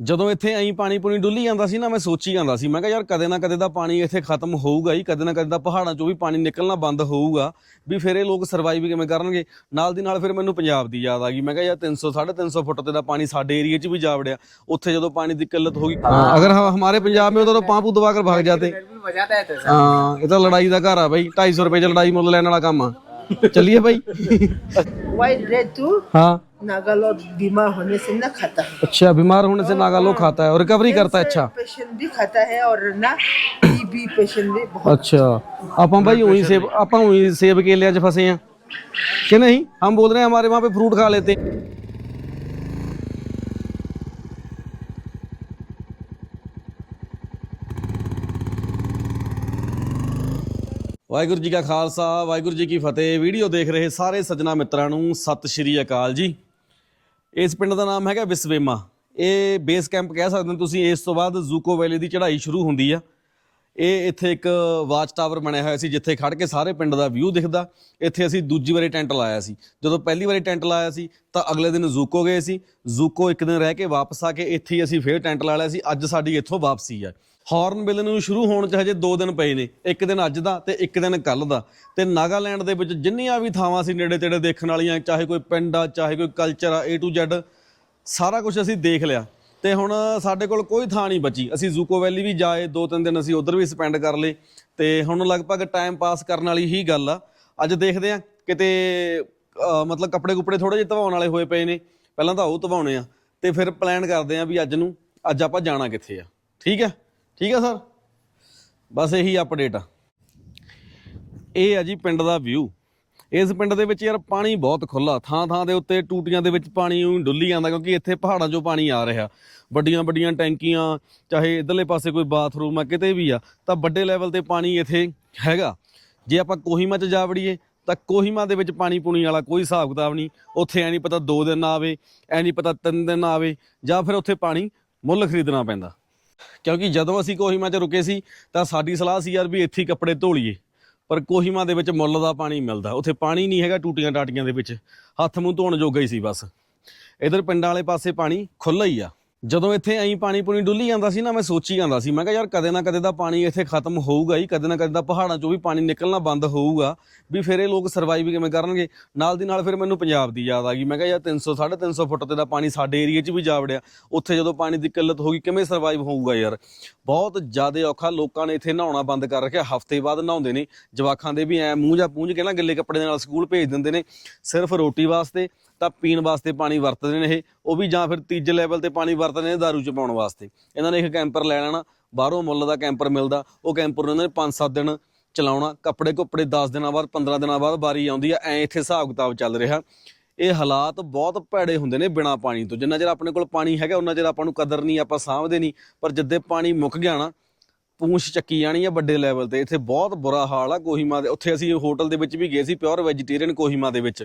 ਜਦੋਂ ਇੱਥੇ ਐਂ ਪਾਣੀ ਪੂਣੀ ਡੁੱਲੀ ਜਾਂਦਾ ਸੀ ਨਾ ਮੈਂ ਸੋਚੀ ਜਾਂਦਾ ਸੀ ਮੈਂ ਕਿਹਾ ਯਾਰ ਕਦੇ ਨਾ ਕਦੇ ਦਾ ਪਾਣੀ ਇੱਥੇ ਖਤਮ ਹੋਊਗਾ ਹੀ ਕਦੇ ਨਾ ਕਦੇ ਦਾ ਪਹਾੜਾਂ ਚੋਂ ਵੀ ਪਾਣੀ ਨਿਕਲਣਾ ਬੰਦ ਹੋਊਗਾ ਵੀ ਫਿਰ ਇਹ ਲੋਕ ਸਰਵਾਈਵ ਕਿਵੇਂ ਕਰਨਗੇ? ਨਾਲ ਦੀ ਨਾਲ ਫਿਰ ਮੈਨੂੰ ਪੰਜਾਬ ਦੀ ਯਾਦ ਆ ਗਈ ਮੈਂ ਕਿਹਾ ਯਾਰ 300 350 ਫੁੱਟ ਤੇ ਦਾ ਪਾਣੀ ਸਾਡੇ ਏਰੀਆ 'ਚ ਵੀ ਜਾ ਵੜਿਆ ਉੱਥੇ ਜਦੋਂ ਪਾਣੀ ਦੀ ਕਿੱਲਤ ਹੋ ਗਈ ਅਗਰ ਹਮਾਰੇ ਪੰਜਾਬ ਮੇ ਉਦੋਂ ਪਾਂਪੂ ਦਵਾ ਕਰ ਭਾਗ ਜਾਤੇ। ਹਾਂ ਇਹ ਤਾਂ ਲੜਾਈ ਦਾ ਘਰ ਆ ਬਾਈ 250 ਰੁਪਏ 'ਚ ਲੜਾਈ ਮੁੱਲ ਲੈਣ ਵਾਲਾ ਕੰਮ ਆ। ਚੱਲੀਏ ਬਾਈ। ਵਾਈ ਰੇਡ 2 ਹਾਂ। हाँ नागालैंड बीमार होने से न खाता है अच्छा बीमार होने से नागा लोग खाता है और रिकवरी करता है अच्छा पेशेंट भी खाता है और ना टीबी पेशेंट भी बहुत ਅੱਛਾ ਆਪਾਂ ਭਾਈ ਉਹੀ ਸੇਬ ਆਪਾਂ ਉਹੀ ਸੇਬ ਕੇਲਿਆਂ 'ਚ ਫਸੇ ਆ ਕਿ ਨਹੀਂ ਹਮ बोल रहे हैं हमारे वहाँ पे फ्रूट खा लेते ਵਾਹਿਗੁਰੂ ਜੀ ਕਾ ਖਾਲਸਾ ਵਾਹਿਗੁਰੂ ਜੀ ਕੀ ਫਤਿਹ ਵੀਡੀਓ ਦੇਖ ਰਹੇ ਸਾਰੇ ਸੱਜਣਾ ਮਿੱਤਰਾਂ ਨੂੰ ਸਤਿ ਸ਼੍ਰੀ ਅਕਾਲ ਜੀ ਇਸ ਪਿੰਡ ਦਾ ਨਾਮ ਹੈਗਾ ਵਿਸਵੇਮਾ। ਇਹ ਬੇਸ ਕੈਂਪ ਕਹਿ ਸਕਦੇ ਹੋ ਤੁਸੀਂ, ਇਸ ਤੋਂ ਬਾਅਦ ਜ਼ੂਕੋ ਵੈਲੀ ਦੀ ਚੜ੍ਹਾਈ ਸ਼ੁਰੂ ਹੁੰਦੀ ਆ। ਇਹ ਇੱਥੇ ਇੱਕ ਵਾਚ ਟਾਵਰ ਬਣਿਆ ਹੋਇਆ ਸੀ, ਜਿੱਥੇ ਖੜ ਕੇ ਸਾਰੇ ਪਿੰਡ ਦਾ ਵਿਊ ਦਿਖਦਾ। ਇੱਥੇ ਅਸੀਂ ਦੂਜੀ ਵਾਰੀ ਟੈਂਟ ਲਾਇਆ ਸੀ। ਜਦੋਂ ਪਹਿਲੀ ਵਾਰੀ ਟੈਂਟ ਲਾਇਆ ਸੀ, ਤਾਂ ਅਗਲੇ ਦਿਨ ਜ਼ੂਕੋ ਗਏ ਸੀ। ਜ਼ੂਕੋ ਇੱਕ ਦਿਨ ਰਹਿ ਕੇ ਵਾਪਸ ਆ ਕੇ ਇੱਥੇ ਹੀ ਅਸੀਂ ਫੇਰ ਟੈਂਟ ਲਾ ਲਿਆ ਸੀ। ਅੱਜ ਸਾਡੀ ਇੱਥੋਂ ਵਾਪਸੀ ਆ। ਹਾਰਨਬਿਲ ਨੂੰ ਸ਼ੁਰੂ ਹੋਣ ਚ ਹਜੇ 2 ਦਿਨ ਪਏ ਨੇ, ਇੱਕ ਦਿਨ ਅੱਜ ਦਾ ਤੇ ਇੱਕ ਦਿਨ ਕੱਲ ਦਾ। ਤੇ ਨਾਗਾਲੈਂਡ ਦੇ ਵਿੱਚ ਜਿੰਨੀਆਂ ਵੀ ਥਾਵਾਂ ਸੀ ਨੇੜੇ ਤੇੜੇ ਦੇਖਣ ਵਾਲੀਆਂ, ਚਾਹੇ ਕੋਈ ਪਿੰਡ ਆ, ਚਾਹੇ ਕੋਈ ਕਲਚਰ ਆ, A to Z, ਸਾਰਾ ਕੁਝ ਅਸੀਂ ਦੇਖ ਲਿਆ। ਤੇ ਹੁਣ ਸਾਡੇ ਕੋਲ ਕੋਈ ਥਾਂ ਨਹੀਂ ਬਚੀ। ਅਸੀਂ ਜ਼ੂਕੋ ਵੈਲੀ ਵੀ ਜਾਏ, ਦੋ ਤਿੰਨ ਦਿਨ ਅਸੀਂ ਉਧਰ ਵੀ ਸਪੈਂਡ ਕਰ ਲਏ। ਤੇ ਹੁਣ ਲਗਭਗ ਟਾਈਮ ਪਾਸ ਕਰਨ ਵਾਲੀ ਹੀ ਗੱਲ ਆ। ਅੱਜ ਦੇਖਦੇ ਆ ਕਿਤੇ ਮਤਲਬ ਕੱਪੜੇ ਕੁਪੜੇ ਥੋੜੇ ਜਿਹੇ ਧਵਾਉਣ ਵਾਲੇ ਹੋਏ ਪਏ ਨੇ। ਪਹਿਲਾਂ ਤਾਂ ਉਹ ਧਵਾਉਣੇ ਆ। ਤੇ ਫਿਰ ਪਲਾਨ ਕਰਦੇ ਆ ਵੀ ਅੱਜ ਨੂੰ, ਅੱਜ ਆਪਾਂ ਜਾਣਾ ਕਿੱਥੇ ਆ। ਠੀਕ ਹੈ? ਠੀਕ ਹੈ ਸਰ? ਬਸ ਇਹੀ ਅਪਡੇਟ ਆ। ਇਹ ਆ ਜੀ ਪਿੰਡ ਦਾ ਵਿਊ ਇਸ ਪਿੰਡ ਦੇ ਵਿੱਚ ਯਾਰ ਪਾਣੀ ਬਹੁਤ ਖੁੱਲਾ ਥਾਂ ਥਾਂ ਦੇ ਉੱਤੇ ਟੂਟੀਆਂ ਦੇ ਵਿੱਚ ਪਾਣੀ ਊਂ ਡੁੱਲੀ ਜਾਂਦਾ ਕਿਉਂਕਿ ਇੱਥੇ ਪਹਾੜਾਂ 'ਚੋਂ ਪਾਣੀ ਆ ਰਿਹਾ। ਵੱਡੀਆਂ ਵੱਡੀਆਂ ਟੈਂਕੀਆਂ, ਚਾਹੇ ਇਧਰਲੇ ਪਾਸੇ ਕੋਈ ਬਾਥਰੂਮ ਆ, ਕਿਤੇ ਵੀ ਆ, ਤਾਂ ਵੱਡੇ ਲੈਵਲ ਤੇ ਪਾਣੀ ਇੱਥੇ ਹੈਗਾ। ਜੇ ਆਪਾਂ ਕੋਹੀਮਾ 'ਚ ਜਾ ਵੜੀਏ, ਤਾਂ ਕੋਹੀਮਾ ਦੇ ਵਿੱਚ ਪਾਣੀ ਪੂਣੀ ਵਾਲਾ ਕੋਈ ਹਿਸਾਬ ਕਿਤਾਬ ਨਹੀਂ। ਉੱਥੇ ਐ ਨਹੀਂ ਪਤਾ 2 ਦਿਨ ਆਵੇ, ਐ ਨਹੀਂ ਪਤਾ 3 ਦਿਨ ਆਵੇ, ਜਾਂ ਫਿਰ ਉੱਥੇ ਪਾਣੀ ਮੁੱਲ ਖਰੀਦਣਾ ਪੈਂਦਾ। ਕਿਉਂਕਿ ਜਦੋਂ ਅਸੀਂ ਕੋਹੀਮਾ 'ਚ ਰੁਕੇ ਸੀ, ਤਾਂ ਸਾਡੀ ਸਲਾਹ ਸੀ ਯਾਰ ਵੀ ਇੱਥੇ ਹੀ ਕੱਪੜੇ ਧੋ ਲਈਏ ਪਰ ਕੋਹੀਮਾ ਦੇ ਵਿੱਚ ਮੁੱਲ ਦਾ ਪਾਣੀ ਮਿਲਦਾ। ਉੱਥੇ ਪਾਣੀ ਨਹੀਂ ਹੈਗਾ ਟੂਟੀਆਂ ਟਾਟੀਆਂ ਦੇ ਵਿੱਚ। ਹੱਥ ਮੂੰਹ ਧੋਣ ਜੋਗਾ ਹੀ ਸੀ ਬਸ। ਇਧਰ ਪਿੰਡਾਂ ਵਾਲੇ ਪਾਸੇ ਪਾਣੀ ਖੁੱਲ੍ਹਾ ਹੀ ਆ। ਜਦੋਂ ਇੱਥੇ ਐਂ ਪਾਣੀ ਪੂਣੀ ਡੁੱਲੀ ਜਾਂਦਾ ਸੀ ਨਾ, ਮੈਂ ਸੋਚੀ ਜਾਂਦਾ ਸੀ, ਮੈਂ ਕਿਹਾ ਯਾਰ ਕਦੇ ਨਾ ਕਦੇ ਦਾ ਪਾਣੀ ਇੱਥੇ ਖਤਮ ਹੋਊਗਾ ਹੀ, ਕਦੇ ਨਾ ਕਦੇ ਦਾ ਪਹਾੜਾਂ ਚੋਂ ਵੀ ਪਾਣੀ ਨਿਕਲਣਾ ਬੰਦ ਹੋਊਗਾ, ਵੀ ਫਿਰ ਇਹ ਲੋਕ ਸਰਵਾਈਵ ਕਿਵੇਂ ਕਰਨਗੇ? ਨਾਲ ਦੀ ਨਾਲ ਫਿਰ ਮੈਨੂੰ ਪੰਜਾਬ ਦੀ ਯਾਦ ਆ ਗਈ, ਮੈਂ ਕਿਹਾ ਯਾਰ 300 350 ਫੁੱਟ ਤੇ ਦਾ ਪਾਣੀ ਸਾਡੇ ਏਰੀਆ 'ਚ ਵੀ ਜਾ ਵੜਿਆ, ਉੱਥੇ ਜਦੋਂ ਪਾਣੀ ਦੀ ਕਿੱਲਤ ਹੋ ਗਈ, ਕਿਵੇਂ ਸਰਵਾਈਵ ਹੋਊਗਾ ਯਾਰ? ਬਹੁਤ ਜ਼ਿਆਦਾ ਔਖਾ, ਲੋਕਾਂ ਨੇ ਇੱਥੇ ਨਹਾਉਣਾ ਬੰਦ ਕਰ ਰੱਖਿਆ, ਹਫ਼ਤੇ ਬਾਅਦ ਨਹਾਉਂਦੇ ਨੇ ਜਵਾਖਾਂ ਦੇ ਵੀ ਐ ਮੂੰਹ ਜਾਂ ਪੂੰਝ ਕੇ ਨਾ ਗਿੱਲੇ ਕੱਪੜੇ ਨਾਲ ਸਕੂਲ ਭੇਜ ਦਿੰਦੇ ਨੇ, ਸਿਰਫ ਰੋਟੀ ਵਾਸਤੇ ਤਾਂ ਪੀਣ ਵਾਸਤੇ ਪਾਣੀ ਵਰਤਦੇ ਨੇ ਇਹ। ਉਹ ਵੀ ਜਾਂ ਫਿਰ ਤੀਜੇ ਲੈਵਲ ਤੇ ਪਾਣੀ ਵਰਤਦੇ ਨੇ ਦਾਰੂ ਚ ਪਾਉਣ ਵਾਸਤੇ। ਇਹਨਾਂ ਨੇ ਇੱਕ ਕੈਂਪਰ ਲੈ ਲੈਣਾ, ਬਾਹਰੋਂ ਮੁੱਲ ਦਾ ਕੈਂਪਰ ਮਿਲਦਾ। ਉਹ ਕੈਂਪਰ ਨੂੰ ਇਹਨਾਂ ਨੇ 5-7 ਦਿਨ ਚਲਾਉਣਾ। ਕੱਪੜੇ ਕੁੱਪੜੇ 10 ਦਿਨਾਂ ਬਾਅਦ 15 ਦਿਨਾਂ ਬਾਅਦ ਵਾਰੀ ਆਉਂਦੀ ਆ। ਐ ਇੱਥੇ ਹਿਸਾਬ ਕਿਤਾਬ ਚੱਲ ਰਿਹਾ। ਇਹ ਹਾਲਾਤ ਬਹੁਤ ਭੈੜੇ ਹੁੰਦੇ ਨੇ ਬਿਨਾ ਪਾਣੀ ਤੋਂ। ਜਿੰਨਾ ਚਿਰ ਆਪਣੇ ਕੋਲ ਪਾਣੀ ਹੈਗਾ, ਉਹਨਾਂ ਚਿਰ ਆਪਾਂ ਨੂੰ ਕਦਰ ਨਹੀਂ, ਆਪਾਂ ਸਾਂਭਦੇ ਨਹੀਂ। ਪਰ ਜਿੱਦੇ ਪਾਣੀ ਮੁੱਕ ਗਿਆ ਨਾ ਪੂੰਛ ਚੱਕੀ ਜਾਣੀ ਆ ਵੱਡੇ ਲੈਵਲ ਤੇ। ਇੱਥੇ ਬਹੁਤ ਬੁਰਾ ਹਾਲ ਆ ਕੋਹੀਮਾ ਦੇ। ਉੱਥੇ ਅਸੀਂ ਹੋਟਲ ਦੇ ਵਿੱਚ ਵੀ ਗਏ ਸੀ ਪਿਓਰ ਵੈਜੀਟੇਰੀਅਨ ਕੋਹੀਮਾ ਦੇ ਵਿੱਚ।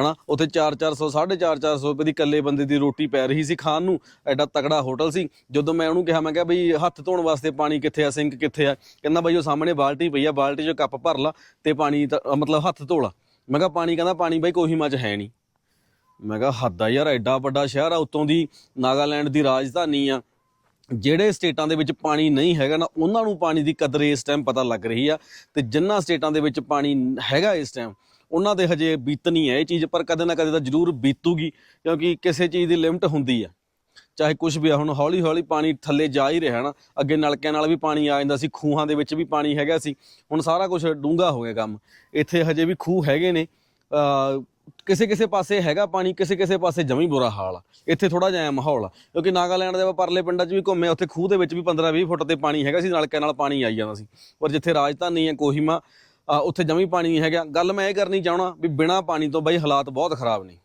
ਹਨਾ? ਉੱਥੇ 4-400 450 ਰੁਪਏ ਦੀ ਇਕੱਲੇ ਬੰਦੇ ਦੀ ਰੋਟੀ ਪੈ ਰਹੀ ਸੀ ਖਾਣ ਨੂੰ। ਐਡਾ ਤਕੜਾ ਹੋਟਲ ਸੀ। ਜਦੋਂ ਮੈਂ ਉਹਨੂੰ ਕਿਹਾ, ਮੈਂ ਕਿਹਾ ਬਈ ਹੱਥ ਧੋਣ ਵਾਸਤੇ ਪਾਣੀ ਕਿੱਥੇ ਆ ਸਿੰਕ ਕਿੱਥੇ ਆ? ਕਹਿੰਦਾ ਬਈ ਉਹ ਸਾਹਮਣੇ ਬਾਲਟੀ ਪਈ ਆ, ਬਾਲਟੀ 'ਚ ਕੱਪ ਭਰ ਲਾ ਤੇ ਪਾਣੀ ਤਾਂ- ਮਤਲਬ ਹੱਥ ਧੋ ਲਾ। ਮੈਂ ਕਿਹਾ, ਪਾਣੀ ਕਹਿੰਦਾ, ਪਾਣੀ ਬਈ ਕੋਹੀਮਾ 'ਚ ਹੈ ਨਹੀਂ। ਮੈਂ ਕਿਹਾ, ਹੱਦ ਆ ਯਾਰ, ਐਡਾ ਵੱਡਾ ਸ਼ਹਿਰ ਆ, ਉਤੋਂ ਦੀ ਨਾਗਾਲੈਂਡ ਦੀ ਰਾਜਧਾਨੀ ਆ। ਜਿਹੜੇ ਸਟੇਟਾਂ ਦੇ ਵਿੱਚ ਪਾਣੀ ਨਹੀਂ ਹੈਗਾ ਨਾ, ਉਹਨਾਂ ਨੂੰ ਪਾਣੀ ਦੀ ਕਦਰ ਇਸ ਟਾਈਮ ਪਤਾ ਲੱਗ ਰਹੀ ਆ। ਤੇ ਜਿੰਨਾ ਸਟੇਟਾਂ ਦੇ ਵਿੱਚ ਪਾਣੀ ਹੈਗਾ ਇਸ ਟਾਈਮ ਉਹਨਾਂ ਦੇ ਹਜੇ ਬੀਤਣੀ ਹੈ ਇਹ ਚੀਜ਼, ਪਰ ਕਦੇ ਨਾ ਕਦੇ ਤਾਂ ਜ਼ਰੂਰ ਬੀਤੂਗੀ, ਕਿਉਂਕਿ ਕਿਸੇ ਚੀਜ਼ ਦੀ ਲਿਮਟ ਹੁੰਦੀ ਆ। ਚਾਹੇ ਕੁਝ ਵੀ ਆ, ਹੁਣ ਹੌਲੀ ਹੌਲੀ ਪਾਣੀ ਥੱਲੇ ਜਾ ਹੀ ਰਿਹਾ ਨਾ, ਅੱਗੇ ਨਲਕਿਆਂ ਨਾਲ ਵੀ ਪਾਣੀ ਆ ਜਾਂਦਾ ਸੀ, ਖੂਹਾਂ ਦੇ ਵਿੱਚ ਵੀ ਪਾਣੀ ਹੈਗਾ ਸੀ, ਹੁਣ ਸਾਰਾ ਕੁਝ ਡੂੰਘਾ ਹੋ ਗਿਆ ਕੰਮ। ਇੱਥੇ ਹਜੇ ਵੀ ਖੂਹ ਹੈਗੇ ਨੇ ਕਿਸੇ ਕਿਸੇ ਪਾਸੇ ਹੈਗਾ ਪਾਣੀ, ਕਿਸੇ ਕਿਸੇ ਪਾਸੇ ਜਮੀ ਬੁਰਾ ਹਾਲ ਆ। ਇੱਥੇ ਥੋੜਾ ਜਿਹਾ ਮਾਹੌਲ ਆ। ਕਿਉਂਕਿ ਨਾਗਾਲੈਂਡ ਦੇ ਆਪਾਂ ਪਰਲੇ ਪਿੰਡਾਂ 'ਚ ਵੀ ਘੁੰਮੇ ਉੱਥੇ ਖੂਹ ਦੇ ਵਿੱਚ ਵੀ 15-20 ਫੁੱਟ ਤੇ ਪਾਣੀ ਹੈਗਾ ਸੀ, ਨਲਕੇ ਨਾਲ ਪਾਣੀ ਆਈ ਜਾਂਦਾ ਸੀ। ਪਰ ਜਿੱਥੇ ਰਾਜਧਾਨੀ ਹੈ ਕੋਹੀਮਾ ਉੱਥੇ ਜਮੀ ਪਾਣੀ ਨਹੀਂ ਹੈਗਾ। ਗੱਲ ਮੈਂ ਇਹ ਕਰਨੀ ਚਾਹਣਾ ਵੀ ਬਿਨਾ ਪਾਣੀ ਤੋਂ ਬਈ ਹਾਲਾਤ ਬਹੁਤ ਖਰਾਬ ਨੇ।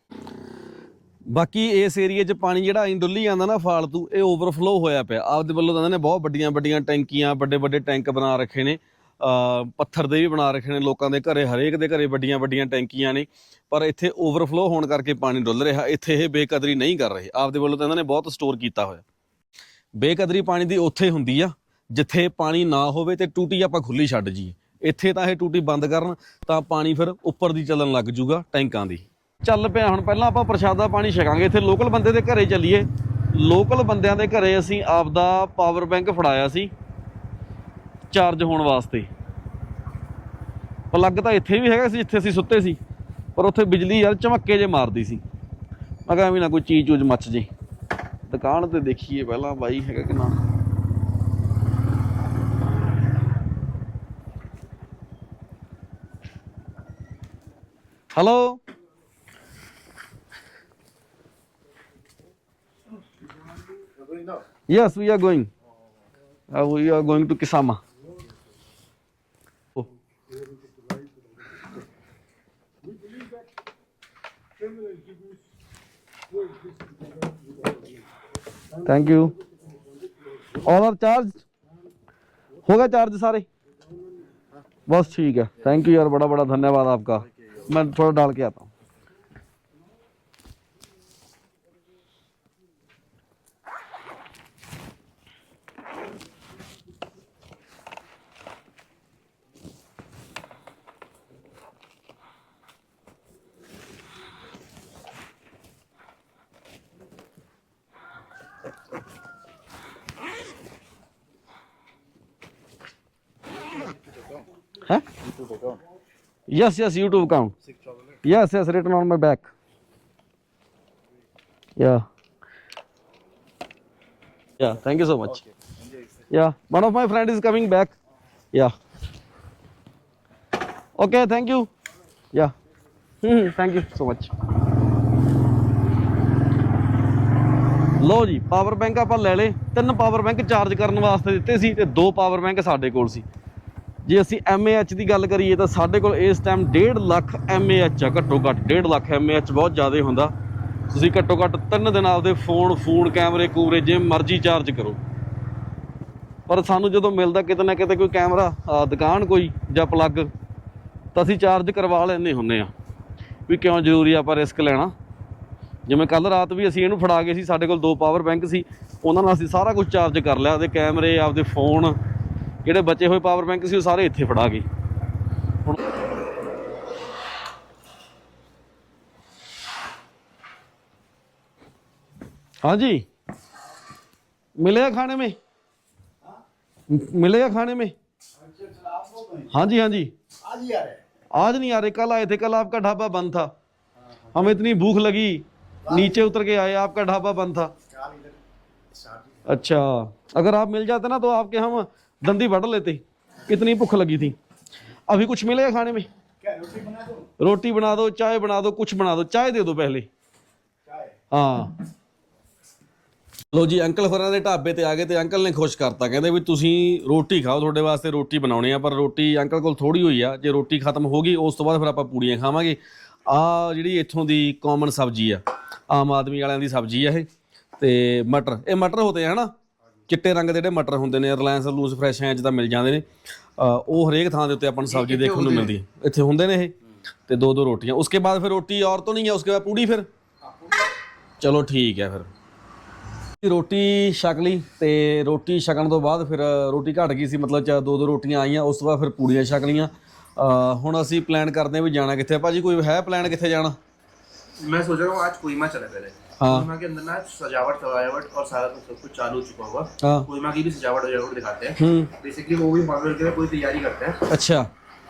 ਬਾਕੀ ਇਸ ਏਰੀਏ 'ਚ ਪਾਣੀ ਜਿਹੜਾ ਐਂ ਡੁੱਲੀ ਜਾਂਦਾ ਨਾ ਫਾਲਤੂ, ਇਹ ਓਵਰਫਲੋ ਹੋਇਆ ਪਿਆ। ਆਪਦੇ ਵੱਲੋਂ ਤਾਂ ਇਹਨਾਂ ਨੇ ਬਹੁਤ ਵੱਡੀਆਂ ਵੱਡੀਆਂ ਟੈਂਕੀਆਂ ਵੱਡੇ ਵੱਡੇ ਟੈਂਕ ਬਣਾ ਰੱਖੇ ਨੇ। ਪੱਥਰ ਦੇ ਵੀ ਬਣਾ ਰੱਖੇ ਨੇ ਲੋਕਾਂ ਦੇ ਘਰੇ, ਹਰੇਕ ਦੇ ਘਰੇ ਵੱਡੀਆਂ ਵੱਡੀਆਂ ਟੈਂਕੀਆਂ ਨੇ। ਪਰ ਇੱਥੇ ਓਵਰਫਲੋ ਹੋਣ ਕਰਕੇ ਪਾਣੀ ਡੁੱਲ ਰਿਹਾ। ਇੱਥੇ ਇਹ ਬੇਕਦਰੀ ਨਹੀਂ ਕਰ ਰਹੇ। ਆਪਦੇ ਵੱਲੋਂ ਤਾਂ ਇਹਨਾਂ ਨੇ ਬਹੁਤ ਸਟੋਰ ਕੀਤਾ ਹੋਇਆ। ਬੇਕਦਰੀ ਪਾਣੀ ਦੀ ਉੱਥੇ ਹੁੰਦੀ ਆ, ਜਿੱਥੇ ਪਾਣੀ ਨਾ ਹੋਵੇ ਤੇ ਟੂਟੀ ਆਪਾਂ ਖੁੱਲੀ ਛੱਡ ਜੀਏ ਇੱਥੇ ਤਾਂ ਇਹ ਟੂਟੀ ਬੰਦ ਕਰਨ, ਤਾਂ ਪਾਣੀ ਫਿਰ ਉੱਪਰ ਦੀ ਚੱਲਣ ਲੱਗ ਜੂਗਾ ਟੈਂਕਾਂ ਦੀ। ਚੱਲ ਪਿਆ, ਹੁਣ ਪਹਿਲਾਂ ਆਪਾਂ ਪ੍ਰਸ਼ਾਦਾ ਪਾਣੀ ਛਕਾਂਗੇ। ਇੱਥੇ ਲੋਕਲ ਬੰਦੇ ਦੇ ਘਰੇ ਚੱਲੀਏ। ਲੋਕਲ ਬੰਦਿਆਂ ਦੇ ਘਰੇ ਅਸੀਂ ਆਪਦਾ ਪਾਵਰ ਬੈਂਕ ਫੜਾਇਆ ਸੀ। ਚਾਰਜ ਹੋਣ ਵਾਸਤੇ। ਪਲੱਗ ਤਾਂ ਇੱਥੇ ਵੀ ਹੈਗਾ ਸੀ ਜਿੱਥੇ ਅਸੀਂ ਸੁੱਤੇ ਸੀ। ਪਰ ਉੱਥੇ ਬਿਜਲੀ ਯਾਰ ਝਮੱਕੇ ਜੇ ਮਾਰਦੀ ਸੀ। ਮੈਂ ਕਿਹਾ ਵੀ ਨਾ ਕੋਈ ਚੀਜ਼ ਚੂਜ ਮੱਚ ਜੇ। ਦੁਕਾਨ ਤੇ ਦੇਖੀਏ ਪਹਿਲਾਂ ਬਾਈ ਹੈਗਾ ਕਿ ਨਾ। Hello? Yes, we are going. Uh, we are going to Kisama. Thank you. All are charged? हो गया चार्ज सारे बस ठीक है थैंक यू यार बड़ा बड़ा धन्यवाद आपका मैं थोड़ा डाल के आता हूँ Huh? Yes, yes, YouTube account. Yes, yes, written on my back. Yeah. Yeah, thank you so much. Yeah, one of my friend is coming back. Yeah. Okay, thank you. Yeah. Hmm, thank you so much. ਲੋ ਜੀ power bank ਆਪਾਂ ਲੈ ਲਏ ਤਿੰਨ power bank charge ਕਰਨ ਵਾਸਤੇ ਦਿੱਤੇ ਸੀ ਤੇ ਦੋ ਪਾਵਰ ਬੈਂਕ ਸਾਡੇ ਕੋਲ ਸੀ ਜੇ ਅਸੀਂ MAH ਦੀ ਗੱਲ ਕਰੀਏ ਤਾਂ ਸਾਡੇ ਕੋਲ ਇਸ ਟਾਈਮ 1.5 ਲੱਖ MAH ਆ, ਘੱਟੋ ਘੱਟ 1.5 ਲੱਖ MAH ਬਹੁਤ ਜ਼ਿਆਦਾ ਹੁੰਦਾ। ਤੁਸੀਂ ਘੱਟੋ ਘੱਟ ਤਿੰਨ ਦਿਨ ਆਪਦੇ ਫੋਨ ਫੋਨ ਕੈਮਰੇ ਕੂਮਰੇ ਜੇ ਮਰਜ਼ੀ ਚਾਰਜ ਕਰੋ। ਪਰ ਸਾਨੂੰ ਜਦੋਂ ਮਿਲਦਾ ਕਿਤੇ ਨਾ ਕਿਤੇ ਕੋਈ ਕੈਮਰਾ ਦੁਕਾਨ ਕੋਈ ਜਾਂ ਪਲੱਗ ਤਾਂ ਅਸੀਂ ਚਾਰਜ ਕਰਵਾ ਲੈਂਦੇ ਹੁੰਨੇ ਆ ਵੀ ਕਿਉਂ ਜ਼ਰੂਰੀ ਆਪਾਂ ਰਿਸਕ ਲੈਣਾ? ਜਿਵੇਂ ਕੱਲ ਰਾਤ ਵੀ ਅਸੀਂ ਇਹਨੂੰ ਫੜਾ ਗਏ ਸੀ, ਸਾਡੇ ਕੋਲ ਦੋ ਪਾਵਰ ਬੈਂਕ ਸੀ, ਉਹਨਾਂ ਨਾਲ ਅਸੀਂ ਸਾਰਾ ਕੁਝ ਚਾਰਜ ਕਰ ਲਿਆ ਉਹਦੇ ਕੈਮਰੇ ਆਪਦੇ ਫੋਨ ਜਿਹੜੇ ਬਚੇ ਹੋਏ ਪਾਵਰ ਬੈਂਕ ਸੀ ਉਹ ਸਾਰੇ ਇੱਥੇ ਫੜਾ ਗਏ ਹੁਣ ਹਾਂਜੀ मिलेगा खाने में मिलेगा खाने में हाँ जी हाँ जी आज ही आ रहे हैं आज नहीं आ रहे कल आए थे कल आपका ढाबा बंद था हमें इतनी भूख लगी नीचे उतर के आए आपका ढाबा बंद था चार इधर शादी अच्छा अगर आप मिल जाते ना तो आपके हम दंदी बढ़ लेते इतनी भूख लगी थी अभी कुछ मिलेगा खाने में क्या रोटी बना दो रोटी बना दो चाय बना दो कुछ बना दो चाय दे दो पहले चाय ਹਾਂ ਲੋ ਜੀ ਅੰਕਲ ਹੋਰਾਂ ਦੇ ਢਾਬੇ ਤੇ ਆ ਗਏ ਤੇ ਅੰਕਲ ਨੇ ਖੁਸ਼ ਕਰਤਾ ਕਹਿੰਦੇ ਵੀ ਤੁਸੀਂ ਰੋਟੀ ਖਾਓ ਤੁਹਾਡੇ ਵਾਸਤੇ ਰੋਟੀ ਬਣਾਉਣੀ ਆ ਪਰ ਰੋਟੀ ਅੰਕਲ ਕੋਲ ਥੋੜੀ ਹੋਈ ਆ ਜੇ ਰੋਟੀ ਖਤਮ ਹੋ ਗਈ ਉਸ ਤੋਂ ਬਾਅਦ ਫਿਰ ਆਪਾਂ ਪੂੜੀਆਂ ਖਾਵਾਂਗੇ ਆ ਜਿਹੜੀ ਇੱਥੋਂ ਦੀ ਕਾਮਨ ਸਬਜ਼ੀ ਆ ਆਮ ਆਦਮੀ ਵਾਲਿਆਂ ਦੀ ਸਬਜ਼ੀ ਆ ਇਹ ਤੇ ਮਟਰ ਇਹ ਮਟਰ ਹੁੰਦੇ ਆ ਹਨਾ ਚਿੱਟੇ ਰੰਗ ਦੇ ਜਿਹੜੇ ਮਟਰ ਹੁੰਦੇ ਨੇ ਰਿਲਾਇੰਸ ਲੂਸ ਫਰੈਸ਼ ਐਂ ਜਿੱਦਾਂ ਮਿਲ ਜਾਂਦੇ ਨੇ ਉਹ ਹਰੇਕ ਥਾਂ ਦੇ ਉੱਤੇ ਆਪਾਂ ਨੂੰ ਸਬਜ਼ੀ ਦੇਖਣ ਨੂੰ ਮਿਲਦੀ ਹੈ। ਇੱਥੇ ਹੁੰਦੇ ਨੇ ਇਹ। ਤੇ ਦੋ ਦੋ ਰੋਟੀਆਂ। ਉਸਕੇ ਬਾਅਦ ਫਿਰ ਰੋਟੀ ਔਰ ਤੋਂ ਨਹੀਂ ਹੈ ਉਸਕੇ ਬਾਅਦ ਪੂੜੀ ਫਿਰ? ਚਲੋ ਠੀਕ ਹੈ ਫਿਰ। ਰੋਟੀ ਛਕ ਲਈ ਤੇ ਰੋਟੀ ਛਕਣ ਤੋਂ ਬਾਅਦ ਫਿਰ ਰੋਟੀ ਘਟ ਗਈ ਸੀ ਮਤਲਬ ਚਾ ਦੋ ਦੋ ਰੋਟੀਆਂ ਆਈਆਂ ਉਸ ਤੋਂ ਬਾਅਦ ਫਿਰ ਪੂੜੀਆਂ ਛਕ ਲੀਆਂ ਹੁਣ ਅਸੀਂ ਪਲਾਨ ਕਰਦੇ ਹਾਂ ਵੀ ਜਾਣਾ ਕਿੱਥੇ ਭਾਜੀ ਕੋਈ ਹੈ ਪਲਾਨ ਕਿੱਥੇ ਜਾਣਾ? ਮੈਂ ਸੋਚ ਰਿਹਾ ਹਾਂ ਅੱਜ ਕੋਈਮਾ ਚਲੇ ਪਹਿਲੇ। हाँ। कोहिमा के अंदर ना सजावट सजावट और सारा कुछ सब कुछ चालू हो चुका होगा हाँ कोहिमा की भी सजावट वजावट दिखाते हैं हम्म बेसिकली वो भी मार्केट के लिए पूरी तैयारी करते हैं अच्छा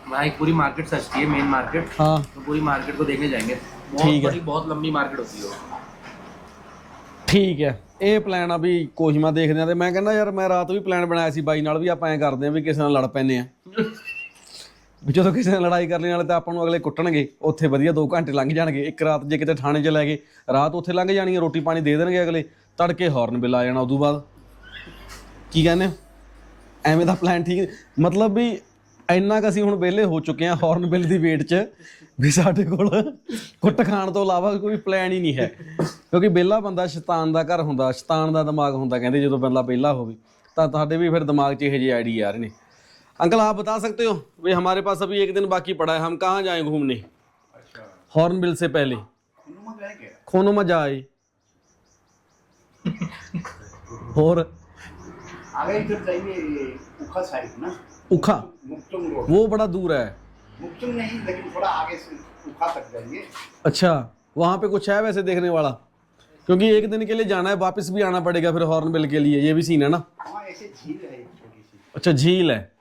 वहाँ एक पूरी मार्केट सजती है मेन मार्केट हाँ तो पूरी मार्केट को देखने जाएंगे ठीक बहुत है। बड़ी बहुत लंबी मार्केट होती है वो ਠੀਕ ਹੈ ਇਹ ਪਲਾਨ ਆ ਵੀ ਕੋਹਿਮਾ ਦੇਖਦੇ ਆ ਤੇ ਮੈਂ ਕਹਿੰਦਾ ਯਾਰ ਮੈਂ ਰਾਤ ਵੀ ਪਲਾਨ ਬਣਾਇਆ ਸੀ ਬਾਈ ਨਾਲ ਵੀ ਆਪਾਂ ਐਂ ਕਰਦੇ ਆ ਵੀ ਕਿਸੇ ਨਾਲ ਲੜ ਪੈਨੇ ਆ ਵੀ ਜਦੋਂ ਕਿਸੇ ਨਾਲ ਲੜਾਈ ਕਰ ਵਾਲੇ ਤਾਂ ਆਪਾਂ ਨੂੰ ਅਗਲੇ ਕੁੱਟਣਗੇ। ਉੱਥੇ ਵਧੀਆ 2 ਘੰਟੇ ਲੰਘ ਜਾਣਗੇ। ਇੱਕ ਰਾਤ ਜੇ ਕਿਤੇ ਥਾਣੇ 'ਚ ਲੈ ਗਏ, ਰਾਤ ਉੱਥੇ ਲੰਘ ਜਾਣੀ ਹੈ ਰੋਟੀ ਪਾਣੀ ਦੇ ਦੇਣਗੇ ਅਗਲੇ। ਤੜਕੇ ਹਾਰਨ ਬਿੱਲ ਆ ਜਾਣਾ ਉਦੋਂ ਬਾਅਦ। ਕੀ ਕਹਿੰਦੇ ਐਵੇਂ ਦਾ ਪਲਾਨ ਠੀਕ ਮਤਲਬ ਵੀ ਇੰਨਾ ਕੁ ਅਸੀਂ ਹੁਣ ਵਿਹਲੇ ਹੋ ਚੁੱਕੇ ਹਾਂ ਹਾਰਨ ਬਿੱਲ ਦੀ ਵੇਟ 'ਚ, ਵੀ ਸਾਡੇ ਕੋਲ ਕੁੱਟ ਖਾਣ ਤੋਂ ਇਲਾਵਾ ਕੋਈ ਪਲਾਨ ਹੀ ਨਹੀਂ ਹੈ। ਕਿਉਂਕਿ ਵਿਹਲਾ ਬੰਦਾ ਸ਼ੈਤਾਨ ਦਾ ਘਰ ਹੁੰਦਾ, ਸ਼ੈਤਾਨ ਦਾ ਦਿਮਾਗ ਹੁੰਦਾ, ਕਹਿੰਦੇ ਜਦੋਂ ਬੰਦਾ ਵਿਹਲਾ ਹੋਵੇ, ਤਾਂ ਤੁਹਾਡੇ ਵੀ ਫਿਰ ਦਿਮਾਗ 'ਚ ਇਹੋ ਜਿਹੇ ਆਈਡੀਆ ਆ ਰਹੇ ਨੇ। अंकल आप बता सकते हो? भाई हमारे पास अभी एक दिन बाकी पड़ा है हम कहाँ जाएँ घूमने? हॉर्न बिल से पहले। खोनो मज़ा जाए। और उखा साइड ना। उखा? वो बड़ा दूर है। नहीं लेकिन थोड़ा आगे से उखा तक जाएँगे अच्छा वहाँ पे कुछ है वैसे देखने वाला? क्योंकि एक दिन के लिए जाना है वापस भी आना पड़ेगा फिर हॉर्नबिल के लिए। ये भी सीन है ना? हाँ ऐसे झील है अच्छा झील है।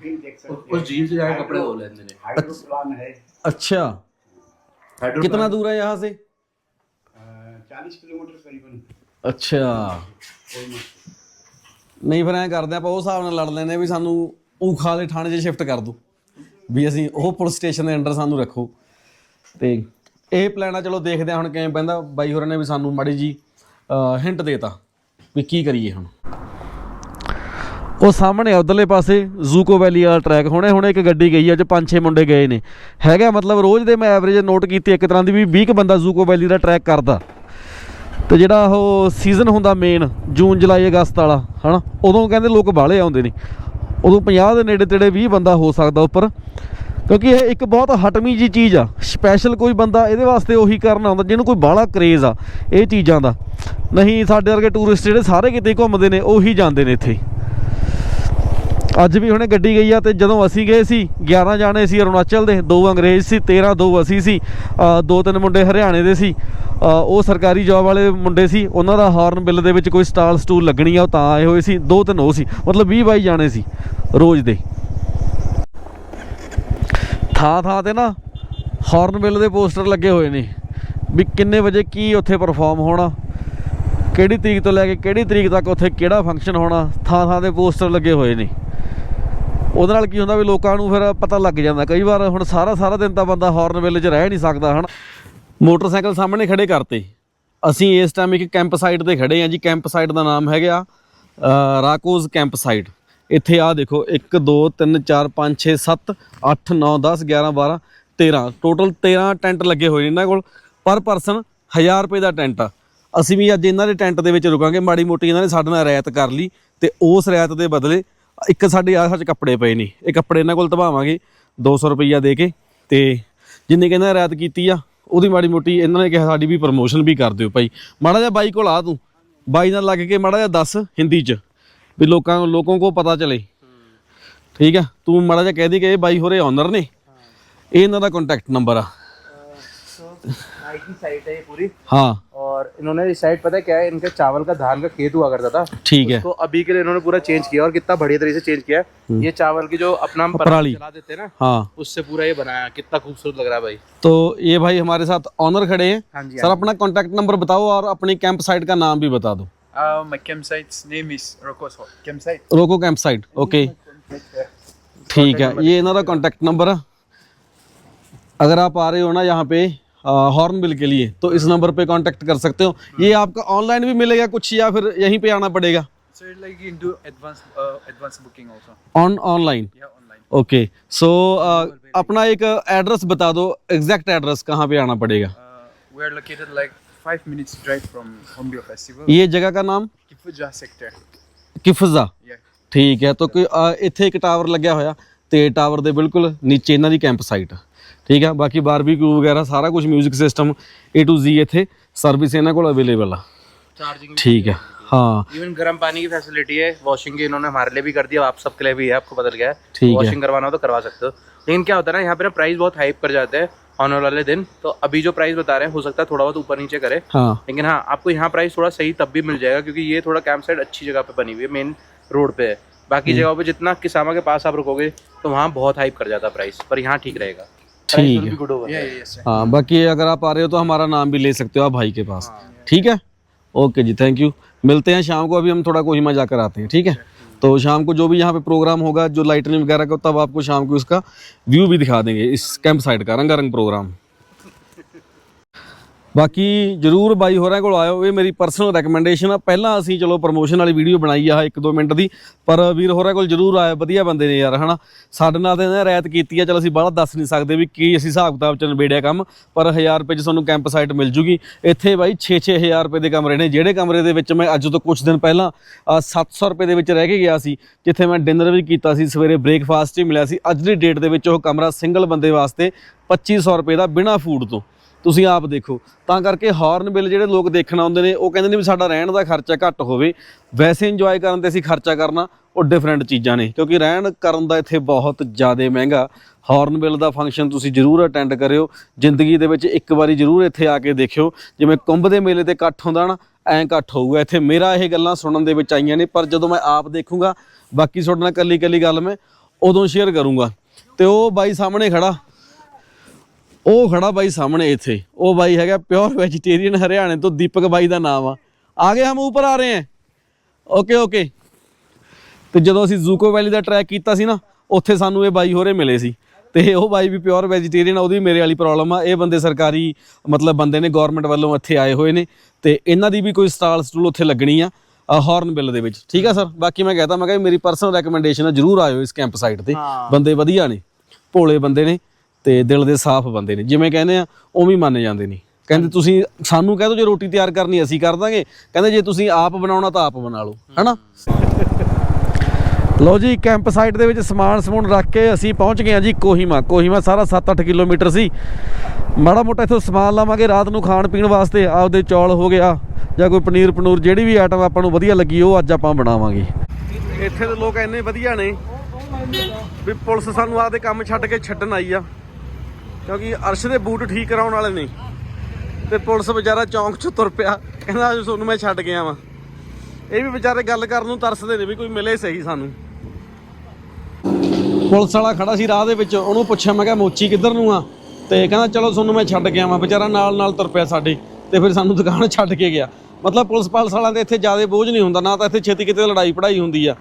वो झील देख सकते उस- उस झील से जाके कपड़े धो लेते हैं हाइड्रो प्लान है अच्छा हाइड्रो कितना दूर है यहाँ से चालीस किलोमीटर करीबन ਅੱਛਾ ਨਹੀਂ ਫਿਰ ਐਂ ਕਰਦੇ ਆਪਾਂ ਉਹ ਹਿਸਾਬ ਨਾਲ ਲੜ ਲੈਨੇ ਵੀ ਸਾਨੂੰ ਊਖਾ ਵਾਲੇ ਥਾਣੇ 'ਚ ਸ਼ਿਫਟ ਕਰ ਦੋ ਵੀ ਅਸੀਂ ਉਹ ਪੁਲਿਸ ਸਟੇਸ਼ਨ ਦੇ ਅੰਡਰ ਸਾਨੂੰ ਰੱਖੋ ਤੇ ਇਹ ਪਲਾਨ ਆ ਚਲੋ ਦੇਖਦੇ ਆ ਹੁਣ ਕਿਵੇਂ ਪੈਂਦਾ ਬਾਈ ਹੋਰਾਂ ਨੇ ਵੀ ਸਾਨੂੰ ਮਾੜੀ ਜੀ ਹਿੰਟ ਦੇਤਾ ਵੀ ਕੀ ਕਰੀਏ ਹੁਣ ਉਹ ਸਾਹਮਣੇ ਉਧਰਲੇ ਪਾਸੇ ਜ਼ੂਕੋ ਵੈਲੀ ਵਾਲਾ ਟਰੈਕ ਹੁਣੇ ਹੁਣੇ ਇੱਕ ਗੱਡੀ ਗਈ ਆ ਚ ਪੰਜ ਛੇ ਮੁੰਡੇ ਗਏ ਨੇ। ਹੈਗਾ ਮਤਲਬ ਰੋਜ਼ ਦੇ ਮੈਂ ਐਵਰੇਜ ਨੋਟ ਕੀਤੀ ਇੱਕ ਤਰ੍ਹਾਂ ਦੀ ਵੀ 20 ਕੁ ਬੰਦਾ ਜ਼ੂਕੋ ਵੈਲੀ ਦਾ ਟਰੈਕ ਕਰਦਾ। ਤੇ ਜਿਹੜਾ ਉਹ ਸੀਜ਼ਨ ਹੁੰਦਾ ਮੇਨ ਜੂਨ, ਜੁਲਾਈ, ਅਗਸਤ ਵਾਲਾ, ਹਨਾ? ਉਦੋਂ ਕਹਿੰਦੇ ਲੋਕ ਬਾਹਲੇ ਆਉਂਦੇ ਨੇ। ਉਦੋਂ 50 ਦੇ ਨੇੜੇ ਤੇੜੇ 20 ਬੰਦਾ ਹੋ ਸਕਦਾ ਉੱਪਰ। ਕਿਉਂਕਿ ਇਹ ਇੱਕ ਬਹੁਤ ਹਟਮੀ ਜੀ ਚੀਜ਼ ਆ। ਸਪੈਸ਼ਲ ਕੋਈ ਬੰਦਾ ਇਹਦੇ ਵਾਸਤੇ ਉਹੀ ਕਰਨ ਆਉਂਦਾ ਜਿਹਨੂੰ ਕੋਈ ਬਾਹਲਾ ਕਰੇਜ਼ ਆ, ਇਹ ਚੀਜ਼ਾਂ ਦਾ। ਨਹੀਂ, ਸਾਡੇ ਵਰਗੇ ਟੂਰਿਸਟ ਜਿਹੜੇ ਸਾਰੇ ਕਿਤੇ ਘੁੰਮਦੇ ਨੇ, ਉਹੀ ਜਾਂਦੇ ਨੇ ਇੱਥੇ। ਅੱਜ ਵੀ ਹੁਣੇ ਗੱਡੀ ਗਈ ਆ ਤੇ ਜਦੋਂ ਅਸੀਂ ਗਏ ਸੀ 11 ਜਾਣੇ ਸੀ ਅਰੁਣਾਚਲ ਦੇ, ਦੋ ਅੰਗਰੇਜ਼ ਸੀ 13 ਦੋ ਅਸੀਂ ਸੀ ਦੋ ਤਿੰਨ ਮੁੰਡੇ ਹਰਿਆਣੇ ਦੇ ਸੀ ਉਹ ਸਰਕਾਰੀ ਜੌਬ ਵਾਲੇ ਮੁੰਡੇ ਸੀ, ਉਹਨਾਂ ਦਾ ਹਾਰਨ ਬਿੱਲ ਦੇ ਵਿੱਚ ਕੋਈ ਸਟਾਲ ਸਟੂਲ ਲੱਗਣੀ ਆ, ਉਹ ਤਾਂ ਆਏ ਹੋਏ ਸੀ, ਦੋ ਤਿੰਨ ਉਹ ਸੀ, ਮਤਲਬ 20 22 ਜਾਣੇ ਸੀ, ਰੋਜ਼ ਦੇ। ਥਾਂ ਥਾਂ ਤੇ ਨਾ ਹਾਰਨ ਬਿੱਲ ਦੇ ਪੋਸਟਰ ਲੱਗੇ ਹੋਏ ਨੇ, ਵੀ ਕਿੰਨੇ ਵਜੇ ਕੀ ਉੱਥੇ ਪਰਫਾਰਮ ਹੋਣਾ, ਕਿਹੜੀ ਤਰੀਕ ਤੋਂ ਲੈ ਕੇ ਕਿਹੜੀ ਤਰੀਕ ਤੱਕ ਉੱਥੇ ਕਿਹੜਾ ਫੰਕਸ਼ਨ ਹੋਣਾ, ਥਾਂ ਥਾਂ ਦੇ ਪੋਸਟਰ ਲੱਗੇ ਹੋਏ ਨੇ। ਉਹਦੇ ਨਾਲ ਕੀ ਹੁੰਦਾ ਵੀ ਲੋਕਾਂ ਨੂੰ ਫਿਰ ਪਤਾ ਲੱਗ ਜਾਂਦਾ। ਕਈ ਵਾਰ ਹੁਣ ਸਾਰਾ ਸਾਰਾ ਦਿਨ ਤਾਂ ਬੰਦਾ ਹਾਰਨਵਿਲ 'ਚ ਰਹਿ ਨਹੀਂ ਸਕਦਾ, ਹਨ? ਮੋਟਰਸਾਈਕਲ ਸਾਹਮਣੇ ਖੜੇ ਕਰਤੇ। ਅਸੀਂ ਇਸ ਟਾਈਮ ਇੱਕ ਕੈਂਪ ਸਾਈਟ ਤੇ ਖੜੇ ਹਾਂ ਜੀ। ਕੈਂਪ ਸਾਈਟ ਦਾ ਨਾਮ ਹੈਗਾ ਰਾਕੋਜ਼ ਕੈਂਪ ਸਾਈਟ ਇੱਥੇ ਆ ਦੇਖੋ 1 2 3 4 5 6 7 8 9 10 11 12 13 ਟੋਟਲ 13 ਟੈਂਟ ਲੱਗੇ ਹੋਏ ਨੇ ਇਹਨਾਂ ਕੋਲ। ਪਰ ਪਰਸਨ 1000 ਰੁਪਏ ਦਾ ਟੈਂਟ ਆ। ਅਸੀਂ ਵੀ ਅੱਜ ਇਹਨਾਂ ਦੇ ਟੈਂਟ ਦੇ ਵਿੱਚ ਰੁਕਾਂਗੇ। ਮਾੜੀ ਮੋਟੀ ਇਹਨਾਂ ਨੇ ਸਾਡੇ ਨਾਲ ਰਿਆਇਤ ਕਰ ਲਈ ਤੇ ਉਸ ਰਿਆਇਤ ਦੇ ਬਦਲੇ ਇੱਕ ਸਾਡੇ ਆਹ ਸੱਚ ਕੱਪੜੇ ਪਏ ਨੇ ਇਹ ਕੱਪੜੇ ਇਹਨਾਂ ਕੋਲ ਧਵਾਵਾਂਗੇ 200 ਰੁਪਈਆ ਦੇ ਕੇ ਤੇ ਜਿੰਨੇ ਕਹਿੰਦਾ ਰਾਤ ਕੀਤੀ ਆ ਉਹਦੀ ਮਾੜੀ ਮੋਟੀ ਇਹਨਾਂ ਨੇ ਕਿਹਾ ਸਾਡੀ ਵੀ ਪ੍ਰਮੋਸ਼ਨ ਵੀ ਕਰ ਦਿਓ ਭਾਈ। ਮਾੜਾ ਜਿਹਾ ਬਾਈ ਕੋਲ ਆ ਤੂੰ। ਬਾਈ ਨਾਲ ਲੱਗ ਕੇ ਮਾੜਾ ਜਿਹਾ ਦੱਸ ਹਿੰਦੀ 'ਚ ਵੀ ਲੋਕਾਂ ਨੂੰ ਲੋਕਾਂ ਕੋ ਪਤਾ ਚਲੇ। ਠੀਕ ਆ? ਤੂੰ ਮਾੜਾ ਜਿਹਾ ਕਹਿ ਦੇ ਕਿ ਇਹ ਬਾਈ ਹੋਰੇ ਓਨਰ ਨੇ। ਇਹ ਇਹਨਾਂ ਦਾ ਕੰਟੈਕਟ ਨੰਬਰ ਆ। ਆਈਟੀ ਸਾਈਟ ਹੈ ਪੂਰੀ? ਹਾਂ। और इन्होंने इस साइड पता है क्या है इनके चावल का धान का खेत हुआ करता था। ठीक है। तो अभी के लिए इन्होंने पूरा चेंज किया और कितना बढ़िया तरीके से चेंज किया हम्म। ये चावल की जो अपना पराली चला देते ना हाँ। उससे पूरा ये बनाया। कितना खूबसूरत लग रहा है भाई। तो ये भाई हमारे साथ ऑनर खड़े हैं। हाँ, हाँ सर अपना कॉन्टेक्ट नंबर बताओ और अपनी कैंप साइट का नाम भी बता दो। रोको कैंप साइट ओके ठीक है ये इन्हों का कॉन्टेक्ट नंबर अगर आप आ रहे हो ना यहाँ पे हॉर्नबिल के लिए तो इस नंबर पे कांटेक्ट कर सकते हो ये आपका ऑनलाइन भी मिलेगा कुछ या फिर यहीं पे आना पड़ेगा So you're like you can do advance uh, advance booking also. On online Yeah, online. Okay so अपना एक एड्रेस बता दो एग्जैक्ट एड्रेस कहाँ पे आना पड़ेगा Uh, we're located like five minutes drive from Hornbill Festival. ये जगह का नाम Kifuja sector. ਕਿਫਜ਼ਾ Yeah. ਠੀਕ ਹੈ ਤਾਂ ਕੋਈ ਅ, ਇੱਥੇ ਇੱਕ ਟਾਵਰ ਲੱਗਿਆ ਹੋਇਆ ਤੇ ਟਾਵਰ ਦੇ ਬਿਲਕੁਲ ਨੀਚੇ ਇਹਨਾਂ ਦੀ ਕੈਂਪ ਸਾਈਟ ਠੀਕ ਹੈ ਬਾਕੀ ਬਾਰਬੀਕਿਊ ਵਗੈਰਾ ਸਾਰਾ ਕੁਝ 뮤직 ਸਿਸਟਮ A to Z ਇੱਥੇ ਸਰਵਿਸ ਇਹਨਾਂ ਕੋਲ ਅਵੇਲੇਬਲ ਆ चार्जिंग ਠੀਕ ਹੈ ਹਾਂ इवन गर्म पानी की फैसिलिटी है वॉशिंग की इन्होंने हमारे लिए भी कर दिया आप सबके लिए भी है आपको बदल गया ठीक है। है वॉशिंग करवाना हो तो करवा सकते हो लेकिन क्या होता है ना यहाँ पे ना प्राइस बहुत हाइप कर जाते हैं ऑनर वाले दिन तो अभी जो प्राइस बता रहे हैं हो सकता है थोड़ा बहुत ऊपर नीचे करे ਹਾਂ लेकिन हाँ आपको यहाँ प्राइस थोड़ा सही तब भी मिल जाएगा क्योंकि ये थोड़ा कैंप साइट अच्छी जगह पे बनी हुई है मेन रोड पे है बाकी जगहों पे जितना किसामा के पास आप रुकोगे तो वहाँ बहुत हाइप कर जाता है प्राइस पर यहाँ ठीक रहेगा ठीक है. हाँ बाकी अगर आप आ रहे हो तो हमारा नाम भी ले सकते हो आप भाई के पास। ठीक है? ओके जी थैंक यू मिलते हैं शाम को अभी हम थोड़ा कोहिमा जाकर आते हैं ठीक है? तो शाम को जो भी यहाँ पे प्रोग्राम होगा जो लाइटनिंग वगैरह का तब आपको शाम को इसका व्यू भी दिखा देंगे इस कैंप साइड का रंगारंग प्रोग्राम ਬਾਕੀ ਜਰੂਰ ਬਾਈ ਹੋਰਾਂ ਕੋਲ ਆਇਓ ਇਹ ਮੇਰੀ ਪਰਸਨਲ ਰეკਮੈਂਡੇਸ਼ਨ ਆ। ਪਹਿਲਾਂ ਅਸੀਂ ਚਲੋ ਪ੍ਰੋਮੋਸ਼ਨ ਵਾਲੀ ਵੀਡੀਓ ਬਣਾਈ ਆ 1-2 ਮਿੰਟ ਦੀ ਪਰ ਵੀਰ ਹੋਰਾਂ ਕੋਲ ਜਰੂਰ ਆਇਓ ਵਧੀਆ ਬੰਦੇ ਨੇ ਯਾਰ ਹਨਾ। ਸਾਡੇ ਨਾਲ ਤਾਂ ਇਹਨਾਂ ਰਾਇਤ ਕੀਤੀ ਆ ਚਲ ਅਸੀਂ ਬਾਹਲਾ ਦੱਸ ਨਹੀਂ ਸਕਦੇ ਵੀ ਕੀ ਅਸੀਂ ਹਿਸਾਬ ਕਿਤਾਬ ਚ ਨਿਬੇੜਿਆ ਕੰਮ ਪਰ 1000 ਰੁਪਏ ਚ ਤੁਹਾਨੂੰ ਕੈਂਪ ਸਾਈਟ ਮਿਲ ਜੂਗੀ। ਇੱਥੇ ਬਾਈ 6-6000 ਰੁਪਏ ਦੇ ਕਮਰੇ ਨੇ ਜਿਹੜੇ ਕਮਰੇ ਦੇ ਵਿੱਚ ਮੈਂ ਅੱਜ ਤੋਂ ਕੁਝ ਦਿਨ ਪਹਿਲਾਂ ਅ, 700 ਰੁਪਏ ਦੇ ਵਿੱਚ ਰਹਿ ਕੇ ਗਿਆ ਸੀ ਜਿੱਥੇ ਮੈਂ ਡਿਨਰ ਵੀ ਕੀਤਾ ਸੀ ਸਵੇਰੇ ਬ੍ਰੇਕਫਾਸਟ ਹੀ ਮਿਲਿਆ ਸੀ। ਅੱਜ ਦੀ ਡੇਟ ਦੇ ਵਿੱਚ ਉਹ ਕਮਰਾ ਸਿੰਗਲ ਬੰਦੇ ਵਾਸਤੇ 2500 ਰੁਪਏ ਦਾ ਬਿਨਾ ਫੂਡ ਤੋਂ। ਤੁਸੀਂ ਆਪ ਦੇਖੋ। ਤਾਂ ਕਰਕੇ ਹਾਰਨ ਬਿੱਲ ਜਿਹੜੇ ਲੋਕ ਦੇਖਣ ਆਉਂਦੇ ਨੇ, ਉਹ ਕਹਿੰਦੇ ਨੇ ਵੀ ਸਾਡਾ ਰਹਿਣ ਦਾ ਖਰਚਾ ਘੱਟ ਹੋਵੇ। ਵੈਸੇ ਇੰਜੋਏ ਕਰਨ ਤੇ ਅਸੀਂ ਖਰਚਾ ਕਰਨਾ, ਉਹ ਡਿਫਰੈਂਟ ਚੀਜ਼ਾਂ ਨੇ। ਕਿਉਂਕਿ ਰਹਿਣ ਕਰਨ ਦਾ ਇੱਥੇ ਬਹੁਤ ਜ਼ਿਆਦਾ ਮਹਿੰਗਾ। ਹਾਰਨ ਬਿੱਲ ਦਾ ਫੰਕਸ਼ਨ ਤੁਸੀਂ ਜ਼ਰੂਰ ਅਟੈਂਡ ਕਰਿਓ। ਜ਼ਿੰਦਗੀ ਦੇ ਵਿੱਚ ਇੱਕ ਵਾਰੀ ਜ਼ਰੂਰ ਇੱਥੇ ਆ ਕੇ ਦੇਖਿਓ। ਜਿਵੇਂ ਕੁੰਭ ਦੇ ਮੇਲੇ ਤੇ ਇਕੱਠ ਹੁੰਦਾ ਨਾ, ਐਂ ਇਕੱਠ ਹੋਊਗਾ। ਇੱਥੇ ਮੇਰਾ ਇਹ ਗੱਲਾਂ ਸੁਣਨ ਦੇ ਵਿੱਚ ਆਈਆਂ ਨੇ, ਪਰ ਜਦੋਂ ਮੈਂ ਆਪ ਦੇਖੂੰਗਾ, ਬਾਕੀ ਤੁਹਾਡੇ ਨਾਲ ਕੱਲੀ ਕੱਲੀ ਗੱਲ ਮੈਂ ਉਦੋਂ ਸ਼ੇਅਰ ਕਰੂੰਗਾ। ਤੇ ਉਹ ਬਾਈ ਸਾਹਮਣੇ ਖੜਾ। ਉਹ ਖੜਾ ਬਾਈ ਸਾਹਮਣੇ ਇੱਥੇ। ਉਹ ਬਾਈ ਹੈਗਾ ਪਿਓਰ ਵੈਜੀਟੇਰੀਅਨ ਹਰਿਆਣੇ ਤੋਂ ਦੀਪਕ ਬਾਈ ਦਾ ਨਾਮ ਆ। ਆਗੇ ਹਮ ਉੱਪਰ ਆ ਰਹੇ ਹਾਂ। ਓਕੇ ਓਕੇ ਤੇ ਜਦੋਂ ਅਸੀਂ ਜ਼ੂਕੋ ਵੈਲੀ ਦਾ ਟਰੈਕ ਕੀਤਾ ਸੀ ਨਾ ਉੱਥੇ ਸਾਨੂੰ ਇਹ ਬਾਈ ਹੋਰੇ ਮਿਲੇ ਸੀ। ਤੇ ਉਹ ਬਾਈ ਵੀ ਪਿਓਰ ਵੈਜੀਟੇਰੀਅਨ ਉਹਦੀ ਮੇਰੇ ਵਾਲੀ ਪ੍ਰੋਬਲਮ ਆ। ਇਹ ਬੰਦੇ ਸਰਕਾਰੀ ਮਤਲਬ ਬੰਦੇ ਨੇ ਗਵਰਨਮੈਂਟ ਵੱਲੋਂ ਇੱਥੇ ਆਏ ਹੋਏ ਨੇ। ਤੇ ਇਹਨਾਂ ਦੀ ਵੀ ਕੋਈ ਸਟਾਲ ਸਟੂਲ ਉੱਥੇ ਲੱਗਣੀ ਆ ਹਾਰਨ ਬਿੱਲ ਦੇ ਵਿੱਚ। ਠੀਕ ਆ ਸਰ ਬਾਕੀ ਮੈਂ ਕਹਤਾ ਮੈਂ ਕਿਹਾ ਮੇਰੀ ਪਰਸਨਲ ਰეკਮੈਂਡੇਸ਼ਨ ਆ ਜਰੂਰ ਆਇਓ ਇਸ ਕੈਂਪ ਸਾਈਟ ਤੇ। ਬੰਦੇ ਵਧੀਆ ਨੇ। ਭੋਲੇ ਬੰਦੇ ਨੇ। ਤੇ ਦਿਲ ਦੇ ਸਾਫ਼ ਬੰਦੇ ਨੇ। ਜਿਵੇਂ ਕਹਿੰਦੇ ਆ, ਉਵੇਂ ਹੀ ਮੰਨ ਜਾਂਦੇ ਨੇ। ਕਹਿੰਦੇ ਤੁਸੀਂ ਸਾਨੂੰ ਕਹਿ ਦਿਓ ਜੇ ਰੋਟੀ ਤਿਆਰ ਕਰਨੀ ਅਸੀਂ ਕਰ ਦਾਂਗੇ। ਕਹਿੰਦੇ ਜੇ ਤੁਸੀਂ ਆਪ ਬਣਾਉਣਾ ਤਾਂ ਆਪ ਬਣਾ ਲਓ, ਹੈਨਾ? ਲਓ ਜੀ, ਕੈਂਪ ਸਾਈਟ ਦੇ ਵਿੱਚ ਸਮਾਨ ਸਮੂਨ ਰੱਖ ਕੇ ਅਸੀਂ ਪਹੁੰਚ ਗਏ ਹਾਂ ਜੀ ਕੋਹੀਮਾ। ਕੋਹੀਮਾ ਸਾਰਾ 7-8 ਕਿਲੋਮੀਟਰ ਸੀ। ਮਾੜਾ ਮੋਟਾ ਇੱਥੋਂ ਸਮਾਨ ਲਾਵਾਂਗੇ ਰਾਤ ਨੂੰ ਖਾਣ ਪੀਣ ਵਾਸਤੇ। ਆਪਦੇ ਚੌਲ ਹੋ ਗਿਆ ਜਾਂ ਕੋਈ ਪਨੀਰ ਪਨੂਰ ਜਿਹੜੀ ਵੀ ਆਈਟਮ ਆਪਾਂ ਨੂੰ ਵਧੀਆ ਲੱਗੀ, ਉਹ ਅੱਜ ਆਪਾਂ ਬਣਾਵਾਂਗੇ। ਇੱਥੇ ਦੇ ਲੋਕ ਇੰਨੇ ਵਧੀਆ ਨੇ ਵੀ ਪੁਲਿਸ ਸਾਨੂੰ ਆਪਦੇ ਕੰਮ ਛੱਡ ਕੇ ਛੱਡਣ ਆਈ ਆ। ਕਿਉਂਕਿ ਅਰਸ਼ ਦੇ ਬੂਟ ਠੀਕ ਕਰਾਉਣ ਵਾਲੇ ਨੇ। ਤੇ ਪੁਲਿਸ ਵਿਚਾਰਾ ਚੌਂਕ 'ਚ ਤੁਰ ਪਿਆ। ਕਹਿੰਦਾ ਤੁਹਾਨੂੰ ਮੈਂ ਛੱਡ ਗਿਆ ਵਾਂ ਇਹ ਵੀ ਵਿਚਾਰੇ ਗੱਲ ਕਰਨ ਨੂੰ ਤਰਸਦੇ ਨੇ ਵੀ ਕੋਈ ਮਿਲੇ ਸਹੀ ਸਾਨੂੰ। ਪੁਲਿਸ ਵਾਲਾ ਖੜਾ ਸੀ ਰਾਹ ਦੇ ਵਿੱਚ। ਉਹਨੂੰ ਪੁੱਛਿਆ, ਮੈਂ ਕਿਹਾ, ਮੋਚੀ ਕਿੱਧਰ ਨੂੰ ਆ? ਤੇ ਕਹਿੰਦਾ, ਚਲੋ, ਤੁਹਾਨੂੰ ਮੈਂ ਛੱਡ ਗਿਆ ਵਾਂ ਵਿਚਾਰਾ ਨਾਲ ਨਾਲ ਤੁਰ ਪਿਆ ਸਾਡੀ। ਤੇ ਫਿਰ ਸਾਨੂੰ ਦੁਕਾਨ ਛੱਡ ਕੇ ਗਿਆ। ਮਤਲਬ ਪੁਲਿਸ ਪਾਲਸ ਵਾਲਿਆਂ ਦੇ ਇੱਥੇ ਜ਼ਿਆਦਾ ਬੋਝ ਨਹੀਂ ਹੁੰਦਾ। ਨਾ ਤਾਂ ਇੱਥੇ ਛੇਤੀ ਕਿਤੇ ਲੜਾਈ ਪੜਾਈ ਹੁੰਦੀ ਆ।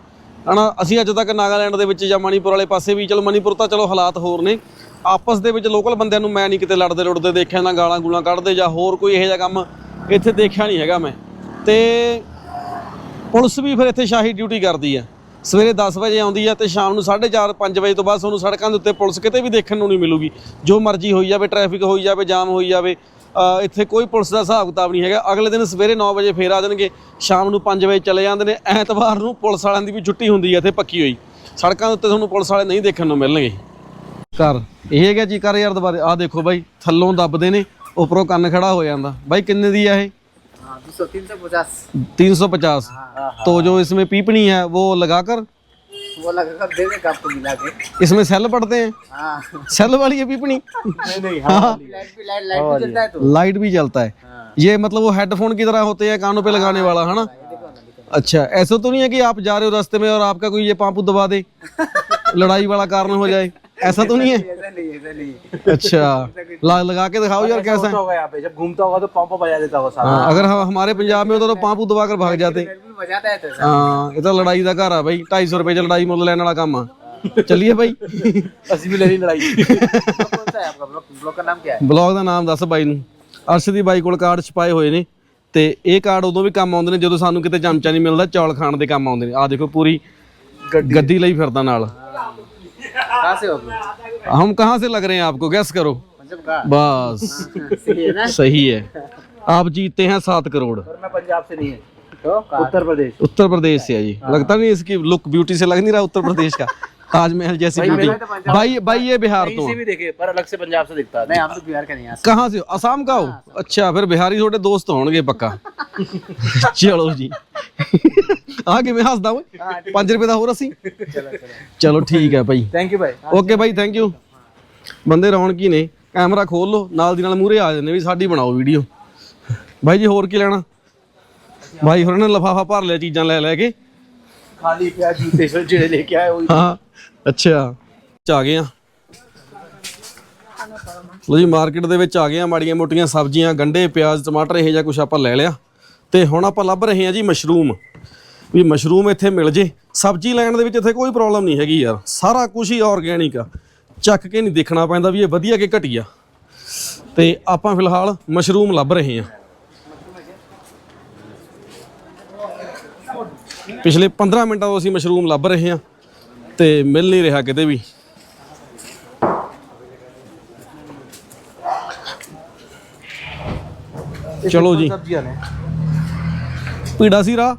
ਹਨਾ, ਅਸੀਂ ਅੱਜ ਤੱਕ ਨਾਗਾਲੈਂਡ ਦੇ ਵਿੱਚ ਜਾਂ ਮਣੀਪੁਰ ਵਾਲੇ ਪਾਸੇ ਵੀ, ਚਲੋ, ਮਣੀਪੁਰ ਤਾਂ ਚਲੋ ਹਾਲਾਤ ਹੋਰ ਨੇ। ਆਪਸ ਦੇ ਵਿੱਚ ਲੋਕਲ ਬੰਦਿਆਂ ਨੂੰ ਮੈਂ ਨਹੀਂ ਕਿਤੇ ਲੜਦੇ ਲੁੜਦੇ ਦੇਖਿਆ, ਨਾ ਗਾਲਾਂ ਗੂਲਾਂ ਕੱਢਦੇ ਜਾਂ ਹੋਰ ਕੋਈ ਇਹੋ ਜਿਹਾ ਕੰਮ ਇੱਥੇ ਦੇਖਿਆ ਨਹੀਂ ਹੈਗਾ ਮੈਂ। ਤੇ ਪੁਲਿਸ ਵੀ ਫਿਰ ਇੱਥੇ ਸ਼ਾਹੀ ਡਿਊਟੀ ਕਰਦੀ ਹੈ ਸਵੇਰੇ 10 ਵਜੇ ਆਉਂਦੀ ਹੈ ਤੇ ਸ਼ਾਮ ਨੂੰ 4:30 5 ਵਜੇ ਤੋਂ ਬਾਅਦ ਤੁਹਾਨੂੰ ਸੜਕਾਂ ਦੇ ਉੱਤੇ ਪੁਲਿਸ ਕਿਤੇ ਵੀ ਦੇਖਣ ਨੂੰ ਨਹੀਂ ਮਿਲੂਗੀ। ਜੋ ਮਰਜ਼ੀ ਹੋਈ ਜਾਵੇ, ਟ੍ਰੈਫਿਕ ਹੋਈ ਜਾਵੇ, ਜਾਮ ਹੋਈ ਜਾਵੇ ਇੱਥੇ ਕੋਈ ਪੁਲਿਸ ਦਾ ਹਿਸਾਬ ਕਿਤਾਬ ਨਹੀਂ ਹੈਗਾ। ਅਗਲੇ ਦਿਨ ਸਵੇਰੇ 9 ਵਜੇ ਫੇਰ ਆ ਜਾਣਗੇ, ਸ਼ਾਮ ਨੂੰ 5 ਵਜੇ ਚਲੇ ਜਾਂਦੇ ਨੇ। ਐਤਵਾਰ ਨੂੰ ਪੁਲਿਸ ਵਾਲਿਆਂ ਦੀ ਵੀ ਛੁੱਟੀ ਹੁੰਦੀ ਹੈ ਇੱਥੇ ਪੱਕੀ ਹੋਈ। ਸੜਕਾਂ ਦੇ ਉੱਤੇ ਤੁਹਾਨੂੰ ਪੁਲਿਸ ਵਾਲੇ ਨਹੀਂ ਦੇਖਣ ਨੂੰ ਮਿਲਣਗੇ। ਘਰ ਇਹ ਹੈਗਾ ਜੀ ਕਰ ਯਾਰ ਦੁਬਾਰੇ ਆਹ ਦੇਖੋ ਬਾਈ ਥੱਲੋਂ ਦੱਬਦੇ ਨੇ ਉੱਪਰੋਂ ਕੰਨ ਖੜਾ ਹੋ ਜਾਂਦਾ ਬਾਈ ਕਿੰਨੇ ਦੀ ਆ ਇਹ हाँ दो सौ तीन सौ पचास 350 तो जो इसमें पीपनी है वो लगाकर वो लगा कर दे देगा आपको मिला के इसमें सेल पड़ते हैं हाँ सेल वाली है पीपनी नहीं नहीं हाँ लाइट भी लाइट लाइट भी चलता है तो लाइट भी जलता है ये मतलब वो हेडफोन की तरह होते हैं कानों पे लगाने वाला है ना अच्छा ऐसा तो नहीं है कि आप जा रहे हो रास्ते में और आपका कोई ये पांपू दबा दे लड़ाई वाला कारण हो जाए ऐसा तो नहीं है ऐसा नहीं ऐसा नहीं अच्छा ला, लगा के दिखाओ यार कैसा है होगा यहाँ पे जब घूमता होगा तो पंप बजा देता होगा हाँ, अगर हम हमारे पंजाब में होता तो पांपू दबा कर भाग जाते बिल्कुल बजाता है तो ऐसा ਹਾਂ ਇਹ ਤਾਂ ਲੜਾਈ ਦਾ ਘਰ ਆ ਬਾਈ 250 ਰੁਪਏ ਚ ਲੜਾਈ ਮੁੱਲ ਲੈਣ ਵਾਲਾ ਕੰਮ ਆ ਚੱਲੀਏ ਬਾਈ असली भी ले ली लड़ाई ब्लॉग कौन सा है आपका ब्लॉग ब्लॉग का नाम क्या है ਬਲੌਗ ਦਾ ਨਾਮ ਦੱਸ ਬਾਈ ਨੂੰ ਅਰਸ਼ ਦੀ ਬਾਈ ਕੋਲ ਕਾਰਡ ਛਪਾਏ ਹੋਏ ਨੇ ਤੇ ਇਹ ਕਾਰਡ ਉਦੋਂ ਵੀ ਕੰਮ ਆਉਂਦੇ ਨੇ ਜਦੋਂ ਸਾਨੂੰ ਕਿਤੇ ਚਮਚਾ ਨਹੀਂ ਮਿਲਦਾ ਚੌਲ ਖਾਣ ਦੇ ਕੰਮ ਆਉਂਦੇ ਨੇ ਆ ਦੇਖੋ ਪੂਰੀ ਗੱਡੀ ਲਈ ਫਿਰਦਾ ਨਾਲ कहाँ से हो हम कहाँ से लग रहे हैं आपको? गैस करो। बस। सही है ना? सही है। आप जीतते हैं सात करोड़। और मैं पंजाब से नहीं है। तो उत्तर प्रदेश। उत्तर प्रदेश से है जी। लगता नहीं इसकी लुक ब्यूटी से लग नहीं रहा उत्तर प्रदेश का। ताजमहल जैसी ब्यूटी भाई भाई ये बिहार तो कहीं से है। भी देखे पर अलग से पंजाब से दिखता है नहीं हम तो बिहार का नहीं यहाँ कहाँ से हो असम का हो अच्छा फिर बिहारी थोड़े दोस्त होंगे पक्का ਚਲੋ ਜੀ ਆ ਕਿਵੇਂ ਹੱਸਦਾ ਓਏ 5 ਰੁਪਏ ਦਾ ਹੋਰ ਅਸੀਂ ਚਲੋ ਠੀਕ ਹੈ ਭਾਈ थैंक यू भाई ਓਕੇ ਭਾਈ ਥੈਂਕ ਯੂ ਬੰਦੇ ਰੌਣਕੀ ਨੇ ਕੈਮਰਾ ਖੋਲ ਲਓ ਨਾਲ ਦੀ ਨਾਲ ਮੂਹਰੇ ਆ ਜਾਂਦੇ ਵੀ ਸਾਡੀ ਬਣਾਓ ਵੀਡੀਓ ਭਾਈ ਜੀ ਹੋਰ ਕੀ ਲੈਣਾ ਭਾਈ ਹੋਰਾਂ ਨੇ ਲਫਾਫਾ ਭਰ ਲਿਆ ਚੀਜ਼ਾਂ ਲੈ ਲੈ ਕੇ खाली प्याज जूते से जेड़े लेके आए वही ਹਾਂ ਅੱਛਾ। ਚ ਆ ਗਏ ਆ। ਲੋ ਜੀ, ਮਾਰਕੀਟ ਦੇ ਵਿੱਚ ਆ ਗਏ ਆ ਮਾੜੀਆਂ ਮੋਟੀਆਂ ਸਬਜ਼ੀਆਂ ਗੰਡੇ ਪਿਆਜ਼, ਟਮਾਟਰ, ਇਹ ਜਿਹਾ ਕੁਝ ਆਪਾਂ ਲੈ ਲਿਆ। ਤੇ ਹੁਣ ਆਪਾਂ ਲੱਭ ਰਹੇ ਹਾਂ ਜੀ ਮਸ਼ਰੂਮ। ਵੀ ਮਸ਼ਰੂਮ ਇੱਥੇ ਮਿਲ ਜੇ। ਸਬਜ਼ੀ ਲੈਣ ਦੇ ਵਿੱਚ ਇੱਥੇ ਕੋਈ ਪ੍ਰੋਬਲਮ ਨਹੀਂ ਹੈਗੀ ਯਾਰ। ਸਾਰਾ ਕੁਝ ਹੀ ਆਰਗੇਨਿਕ ਆ। ਚੱਕ ਕੇ ਨਹੀਂ ਦੇਖਣਾ ਪੈਂਦਾ ਵੀ ਇਹ ਵਧੀਆ ਕਿ ਘਟੀਆ। ਤੇ ਆਪਾਂ ਫਿਲਹਾਲ ਮਸ਼ਰੂਮ ਲੱਭ ਰਹੇ ਹਾਂ। ਪਿਛਲੇ 15 ਮਿੰਟਾਂ ਤੋਂ ਅਸੀਂ ਮਸ਼ਰੂਮ ਲੱਭ ਰਹੇ ਹਾਂ। ਤੇ ਮਿਲ ਨਹੀਂ ਰਿਹਾ ਕਿਤੇ ਵੀ। ਚਲੋ ਜੀ। ਪੀੜਾ ਸੀ ਰਾ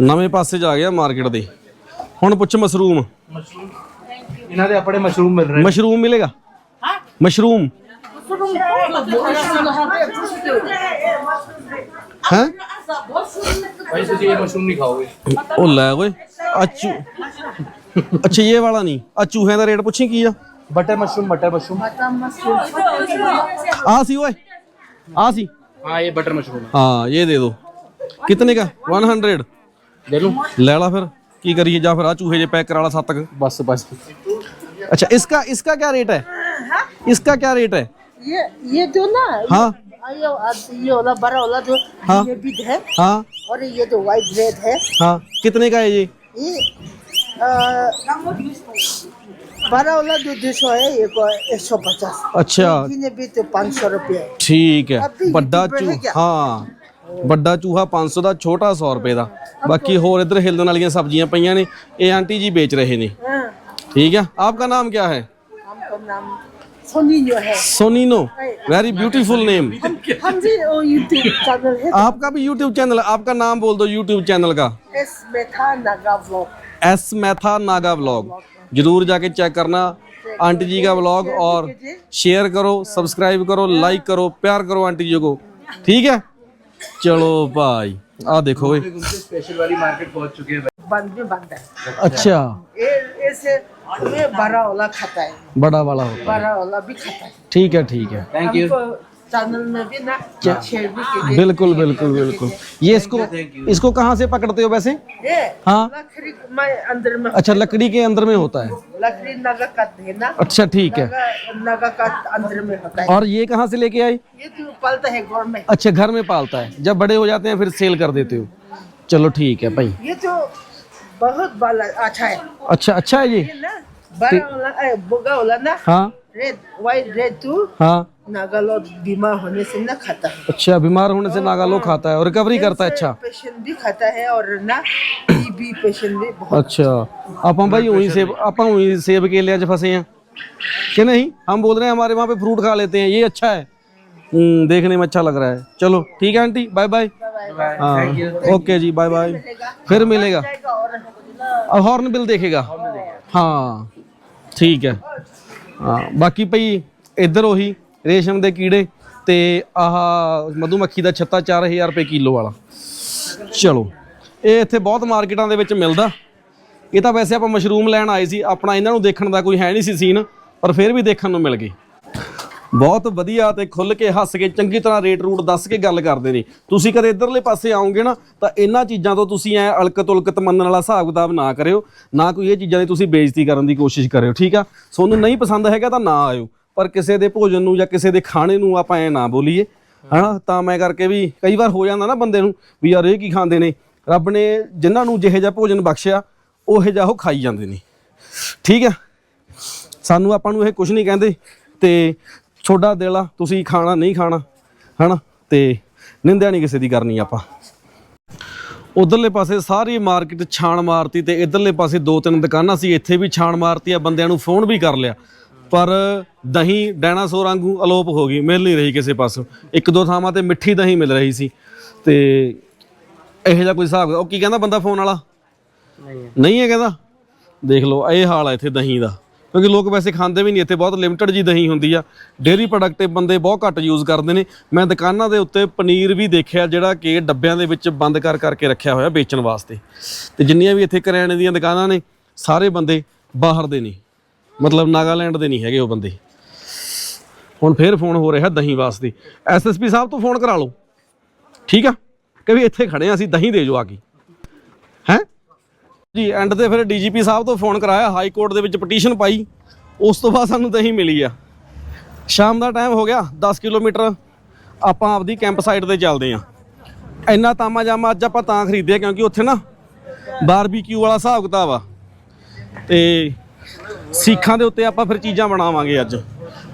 ਨਵੇਂ ਪਾਸੇ ਜਾ ਗਿਆ ਮਾਰਕੀਟ ਦੇ। ਹੁਣ ਪੁੱਛ ਮਸ਼ਰੂਮ। ਮਸ਼ਰੂਮ ਇਹਨਾਂ ਦੇ ਆਪਣੇ ਮਸ਼ਰੂਮ ਮਿਲ ਰਹੇ ਮਸ਼ਰੂਮ ਮਿਲੇਗਾ? ਮਸ਼ਰੂਮ? ਹਾਂ? ਉਹ ਲੈ ਓਏ। ਅਚੂ ਅੱਛਾ ਇਹ ਵਾਲਾ ਨਹੀਂ ਆ ਚੂਹਿਆਂ ਦਾ ਰੇਟ ਪੁੱਛੀ ਕੀ ਆ बटर मशरूम बटर मशरूम ਆ ਸੀ ਓਏ ਆ ਸੀ हाँ ये बटर मशरूम है हाँ ये दे दो कितने का 100 दे लूँ ਲੈ ਲਾ ਫਿਰ ਕੀ ਕਰੀਏ ਜਾਂ ਫਿਰ ਆ ਚੂਹੇ ਜੇ ਪੈਕ ਕਰਾ ਲਾ ਸੱਤ ਕੁ। बस बस अच्छा इसका इसका क्या रेट है इसका क्या रेट है ये ये जो ना हाँ ये ये वाला बड़ा वाला जो हाँ। ये भी है हाँ और ये जो वाइट रेड है हाँ कितने का है ये ये अ, बड़ा वाला जो दो सौ है ये को एक सौ पचास अच्छा इन्हें भी तो पाँच सौ रुपये ਠੀਕ ਹੈ ਅਭੀ ਇਹ ਵੱਡਾ ਡਿੱਬੇ ਚੂ ਹੈਗੇ। ਹਾਂ ਵੱਡਾ ਚੂਹਾ 500 ਦਾ ਛੋਟਾ 100 ਰੁਪਏ ਦਾ ਬਾਕੀ ਹੋਰ ਇੱਧਰ ਹਿਲਣ ਵਾਲੀਆਂ ਸਬਜ਼ੀਆਂ ਪਈਆਂ ਨੇ ਇਹ ਆਂਟੀ ਜੀ ਵੇਚ ਰਹੇ ਨੇ हाँ ठीक है आपका नाम क्या है हमको नाम सोनियो है। सोनीनो वेरी ब्यूटीफुल नेम हम भी यूट्यूब चैनल है। आपका भी यूट्यूब चैनल आपका नाम बोल दो यूट्यूब चैनल का। S Metha Naga vlog S Maitha Naga vlog ज़रूर जाके चेक करना आंटी जी का व्लॉग और शेयर करो सब्सक्राइब करो लाइक करो प्यार करो आंटी जी को। ठीक है? चलो भाई आ देखो भाई। स्पेशल वाली मार्केट पहुँच चुके हैं बंद में बंद है। अच्छा। ये ऐसे ये बड़ा वाला खाता है। बड़ा वाला होता है। बड़ा वाला भी खाता है। ठीक है ठीक है। थैंक यू चैनल में भी ना शेयर भी कीजिए। बिल्कुल बिल्कुल बिल्कुल। ये इसको इसको कहाँ से पकड़ते हो वैसे? ये हाँ। लकड़ी मैं अंदर में अच्छा लकड़ी के अंदर में होता है। लकड़ी नगा काट है ना? अच्छा ठीक है। नगा काट अंदर में होता है। और ये कहाँ से लेके आई? ये तो पलता है घर में। अच्छा घर में पालता है। जब बड़े हो जाते हैं फिर सेल कर देते हो। चलो ठीक है भाई। ये तो बहुत अच्छा है। अच्छा अच्छा है जी। ना हाँ। हाँ। बीमार होने से ना खाता है। अच्छा बीमार होने से नागालो हाँ, खाता है और रिकवरी करता है अच्छा। पेशेंट भी खाता है और ना टीबी पेशेंट भी बहुत अच्छा। अपन भाई वहीं सेब अपन वहीं सेब के लिए फंसे हैं। नहीं? हम बोल रहे हैं हमारे वहाँ पे फ्रूट खा लेते हैं ये अच्छा है। हम्म, देखने में अच्छा लग रहा है। चलो ठीक है आंटी बाय बाय हाँ ओके जी बाय बाय फिर मिलेगा अब हॉर्न बिल देखेगा ਹਾਂ ਠੀਕ ਹੈ ਹਾਂ ਬਾਕੀ ਭਈ ਇੱਧਰ ਉਹੀ ਰੇਸ਼ਮ ਦੇ ਕੀੜੇ ਤੇ ਆਹ ਮਧੂਮੱਖੀ ਦਾ ਛੱਤਾ 4000 ਰੁਪਏ ਕਿਲੋ ਵਾਲਾ ਚਲੋ ਇਹ ਇੱਥੇ ਬਹੁਤ ਮਾਰਕੀਟਾਂ ਦੇ ਵਿੱਚ ਮਿਲਦਾ ਇਹ ਤਾਂ ਵੈਸੇ ਆਪਾਂ ਮਸ਼ਰੂਮ ਲੈਣ ਆਏ ਸੀ ਆਪਣਾ ਇਹਨਾਂ ਨੂੰ ਦੇਖਣ ਦਾ ਕੋਈ ਹੈ ਨਹੀਂ ਸੀ ਸੀਨ ਪਰ ਫਿਰ ਵੀ ਦੇਖਣ ਨੂੰ ਮਿਲ ਗਏ ਬਹੁਤ ਵਧੀਆ ਤੇ ਖੁੱਲ ਕੇ ਹੱਸ ਕੇ ਚੰਗੀ ਤਰ੍ਹਾਂ ਰੇਟ ਰੂਟ ਦੱਸ ਕੇ ਗੱਲ ਕਰਦੇ ਨੇ। ਤੁਸੀਂ ਕਦੇ ਇਧਰਲੇ ਪਾਸੇ ਆਓਗੇ ਨਾ, ਤਾਂ ਇਹਨਾਂ ਚੀਜ਼ਾਂ ਤੋਂ ਤੁਸੀਂ ਐ ਅਲਕਤ ਉਲਕਤ ਮੰਨਣ ਵਾਲਾ ਹਿਸਾਬ ਕਿਤਾਬ ਨਾ ਕਰਿਓ। ਨਾ ਕੋਈ ਇਹ ਚੀਜ਼ਾਂ ਦੀ ਤੁਸੀਂ ਬੇਇੱਜ਼ਤੀ ਕਰਨ ਦੀ ਕੋਸ਼ਿਸ਼ ਕਰਿਓ, ਠੀਕ ਆ? ਤੁਹਾਨੂੰ ਨਹੀਂ ਪਸੰਦ ਹੈਗਾ ਤਾਂ ਨਾ ਆਇਓ, ਪਰ ਕਿਸੇ ਦੇ ਭੋਜਨ ਨੂੰ ਜਾਂ ਕਿਸੇ ਦੇ ਖਾਣੇ ਨੂੰ ਆਪਾਂ ਐ ਨਾ ਬੋਲੀਏ। ਹਨਾ? ਤਾਂ ਮੈਂ ਕਰਕੇ ਵੀ ਕਈ ਵਾਰ ਹੋ ਜਾਂਦਾ ਨਾ ਬੰਦੇ ਨੂੰ ਵੀ ਯਾਰ ਇਹ ਕੀ ਖਾਂਦੇ ਨੇ? ਰੱਬ ਨੇ ਜਿਨ੍ਹਾਂ ਨੂੰ ਜਿਹੇ ਜਿਹਾ ਭੋਜਨ ਬਖਸ਼ਿਆ, ਉਹ ਜਿਹਾ ਉਹ ਖਾਈ ਜਾਂਦੇ ਨੇ। ਠੀਕ ਆ? ਸਾਨੂੰ ਆਪਾਂ ਨੂੰ ਇਹ ਕੁਝ ਨਹੀਂ ਕਹਿੰਦੇ ਤੇ ਤੁਹਾਡਾ ਦਿਲ ਆ ਤੁਸੀਂ ਖਾਣਾ ਨਹੀਂ ਖਾਣਾ ਹਨਾ? ਤੇ ਨਿੰਦਿਆ ਨਹੀਂ ਕਿਸੇ ਦੀ ਕਰਨੀ ਆਪਾਂ। ਉਧਰਲੇ ਪਾਸੇ ਸਾਰੀ ਮਾਰਕੀਟ ਛਾਣ ਮਾਰਤੀ ਤੇ ਇਧਰਲੇ ਪਾਸੇ ਦੋ ਤਿੰਨ ਦੁਕਾਨਾਂ ਸੀ ਇੱਥੇ ਵੀ ਛਾਣ ਮਾਰਤੀ ਆ ਬੰਦਿਆਂ ਨੂੰ ਫੋਨ ਵੀ ਕਰ ਲਿਆ। ਪਰ ਦਹੀਂ ਡਾਇਨਾਸੌਰ ਵਾਂਗੂ ਅਲੋਪ ਹੋ ਗਈ ਮਿਲ ਨਹੀਂ ਰਹੀ ਕਿਸੇ ਪਾਸੋਂ। ਇੱਕ ਦੋ ਥਾਵਾਂ ਤੇ ਮਿੱਠੀ ਦਹੀਂ ਮਿਲ ਰਹੀ ਸੀ। ਤੇ ਇਹੋ ਜਿਹਾ ਕੋਈ ਹਿਸਾਬ ਉਹ ਕੀ ਕਹਿੰਦਾ ਬੰਦਾ ਫੋਨ ਵਾਲਾ? ਨਹੀਂ। ਹੈ ਕਹਿੰਦਾ? ਦੇਖ ਲਓ ਇਹ ਹਾਲ ਹੈ ਇੱਥੇ ਦਹੀਂ ਦਾ। ਕਿਉਂਕਿ ਲੋਕ ਵੈਸੇ ਖਾਂਦੇ ਵੀ ਨਹੀਂ, ਇੱਥੇ ਬਹੁਤ ਲਿਮਟਿਡ ਜੀ ਦਹੀਂ ਹੁੰਦੀ ਆ। ਡੇਅਰੀ ਪ੍ਰੋਡਕਟ ਬੰਦੇ ਬਹੁਤ ਘੱਟ ਯੂਜ਼ ਕਰਦੇ ਨੇ। ਮੈਂ ਦੁਕਾਨਾਂ ਦੇ ਉੱਤੇ ਪਨੀਰ ਵੀ ਦੇਖਿਆ, ਜਿਹੜਾ ਕਿ ਡੱਬਿਆਂ ਦੇ ਵਿੱਚ ਬੰਦ ਕਰ ਕਰਕੇ ਰੱਖਿਆ ਹੋਇਆ ਵੇਚਣ ਵਾਸਤੇ। ਤੇ ਜਿੰਨੀਆਂ ਵੀ ਇੱਥੇ ਕਰਿਆਨੇ ਦੀਆਂ ਦੁਕਾਨਾਂ ਨੇ, ਸਾਰੇ ਬੰਦੇ ਬਾਹਰ ਦੇ ਨੇ। ਮਤਲਬ ਨਾਗਾਲੈਂਡ ਦੇ ਨਹੀਂ ਹੈਗੇ ਉਹ ਬੰਦੇ। ਹੁਣ ਫੇਰ ਫੋਨ ਹੋ ਰਿਹਾ ਦਹੀਂ ਵਾਸਤੇ। ਐਸਐਸਪੀ ਸਾਹਿਬ ਤੋਂ ਫੋਨ ਕਰਾ ਲਓ। ਠੀਕ ਆ? ਕਿ ਵੀ ਇੱਥੇ ਖੜੇ ਆ, ਅਸੀਂ ਦਹੀਂ ਦੇ ਜੋ ਆ ਕੇ। ਜੀ ਐਂਡ ਤੇ ਫਿਰ ਡੀਜੀਪੀ ਸਾਹਿਬ ਤੋਂ ਫੋਨ ਕਰਾਇਆ ਹਾਈ ਕੋਰਟ ਦੇ ਵਿੱਚ ਪਟੀਸ਼ਨ ਪਾਈ। ਉਸ ਤੋਂ ਬਾਅਦ ਸਾਨੂੰ ਦਹੀਂ ਮਿਲੀ ਆ। ਸ਼ਾਮ ਦਾ ਟਾਈਮ ਹੋ ਗਿਆ 10 ਕਿਲੋਮੀਟਰ। ਆਪਾਂ ਆਪਦੀ ਕੈਂਪ ਸਾਈਟ ਤੇ ਚੱਲਦੇ ਆ। ਇੰਨਾ ਤਾਮਾ ਜਾਮਾ ਅੱਜ ਆਪਾਂ ਤਾਂ ਖਰੀਦਿਆ, ਕਿਉਂਕਿ ਉੱਥੇ ਨਾ ਬਾਰਬੀਕਿਊ ਵਾਲਾ ਹਿਸਾਬ ਕਿਤਾਬ ਆ। ਤੇ ਸਿੱਖਾਂ ਦੇ ਉੱਤੇ ਆਪਾਂ ਫਿਰ ਚੀਜ਼ਾਂ ਬਣਾਵਾਂਗੇ ਅੱਜ।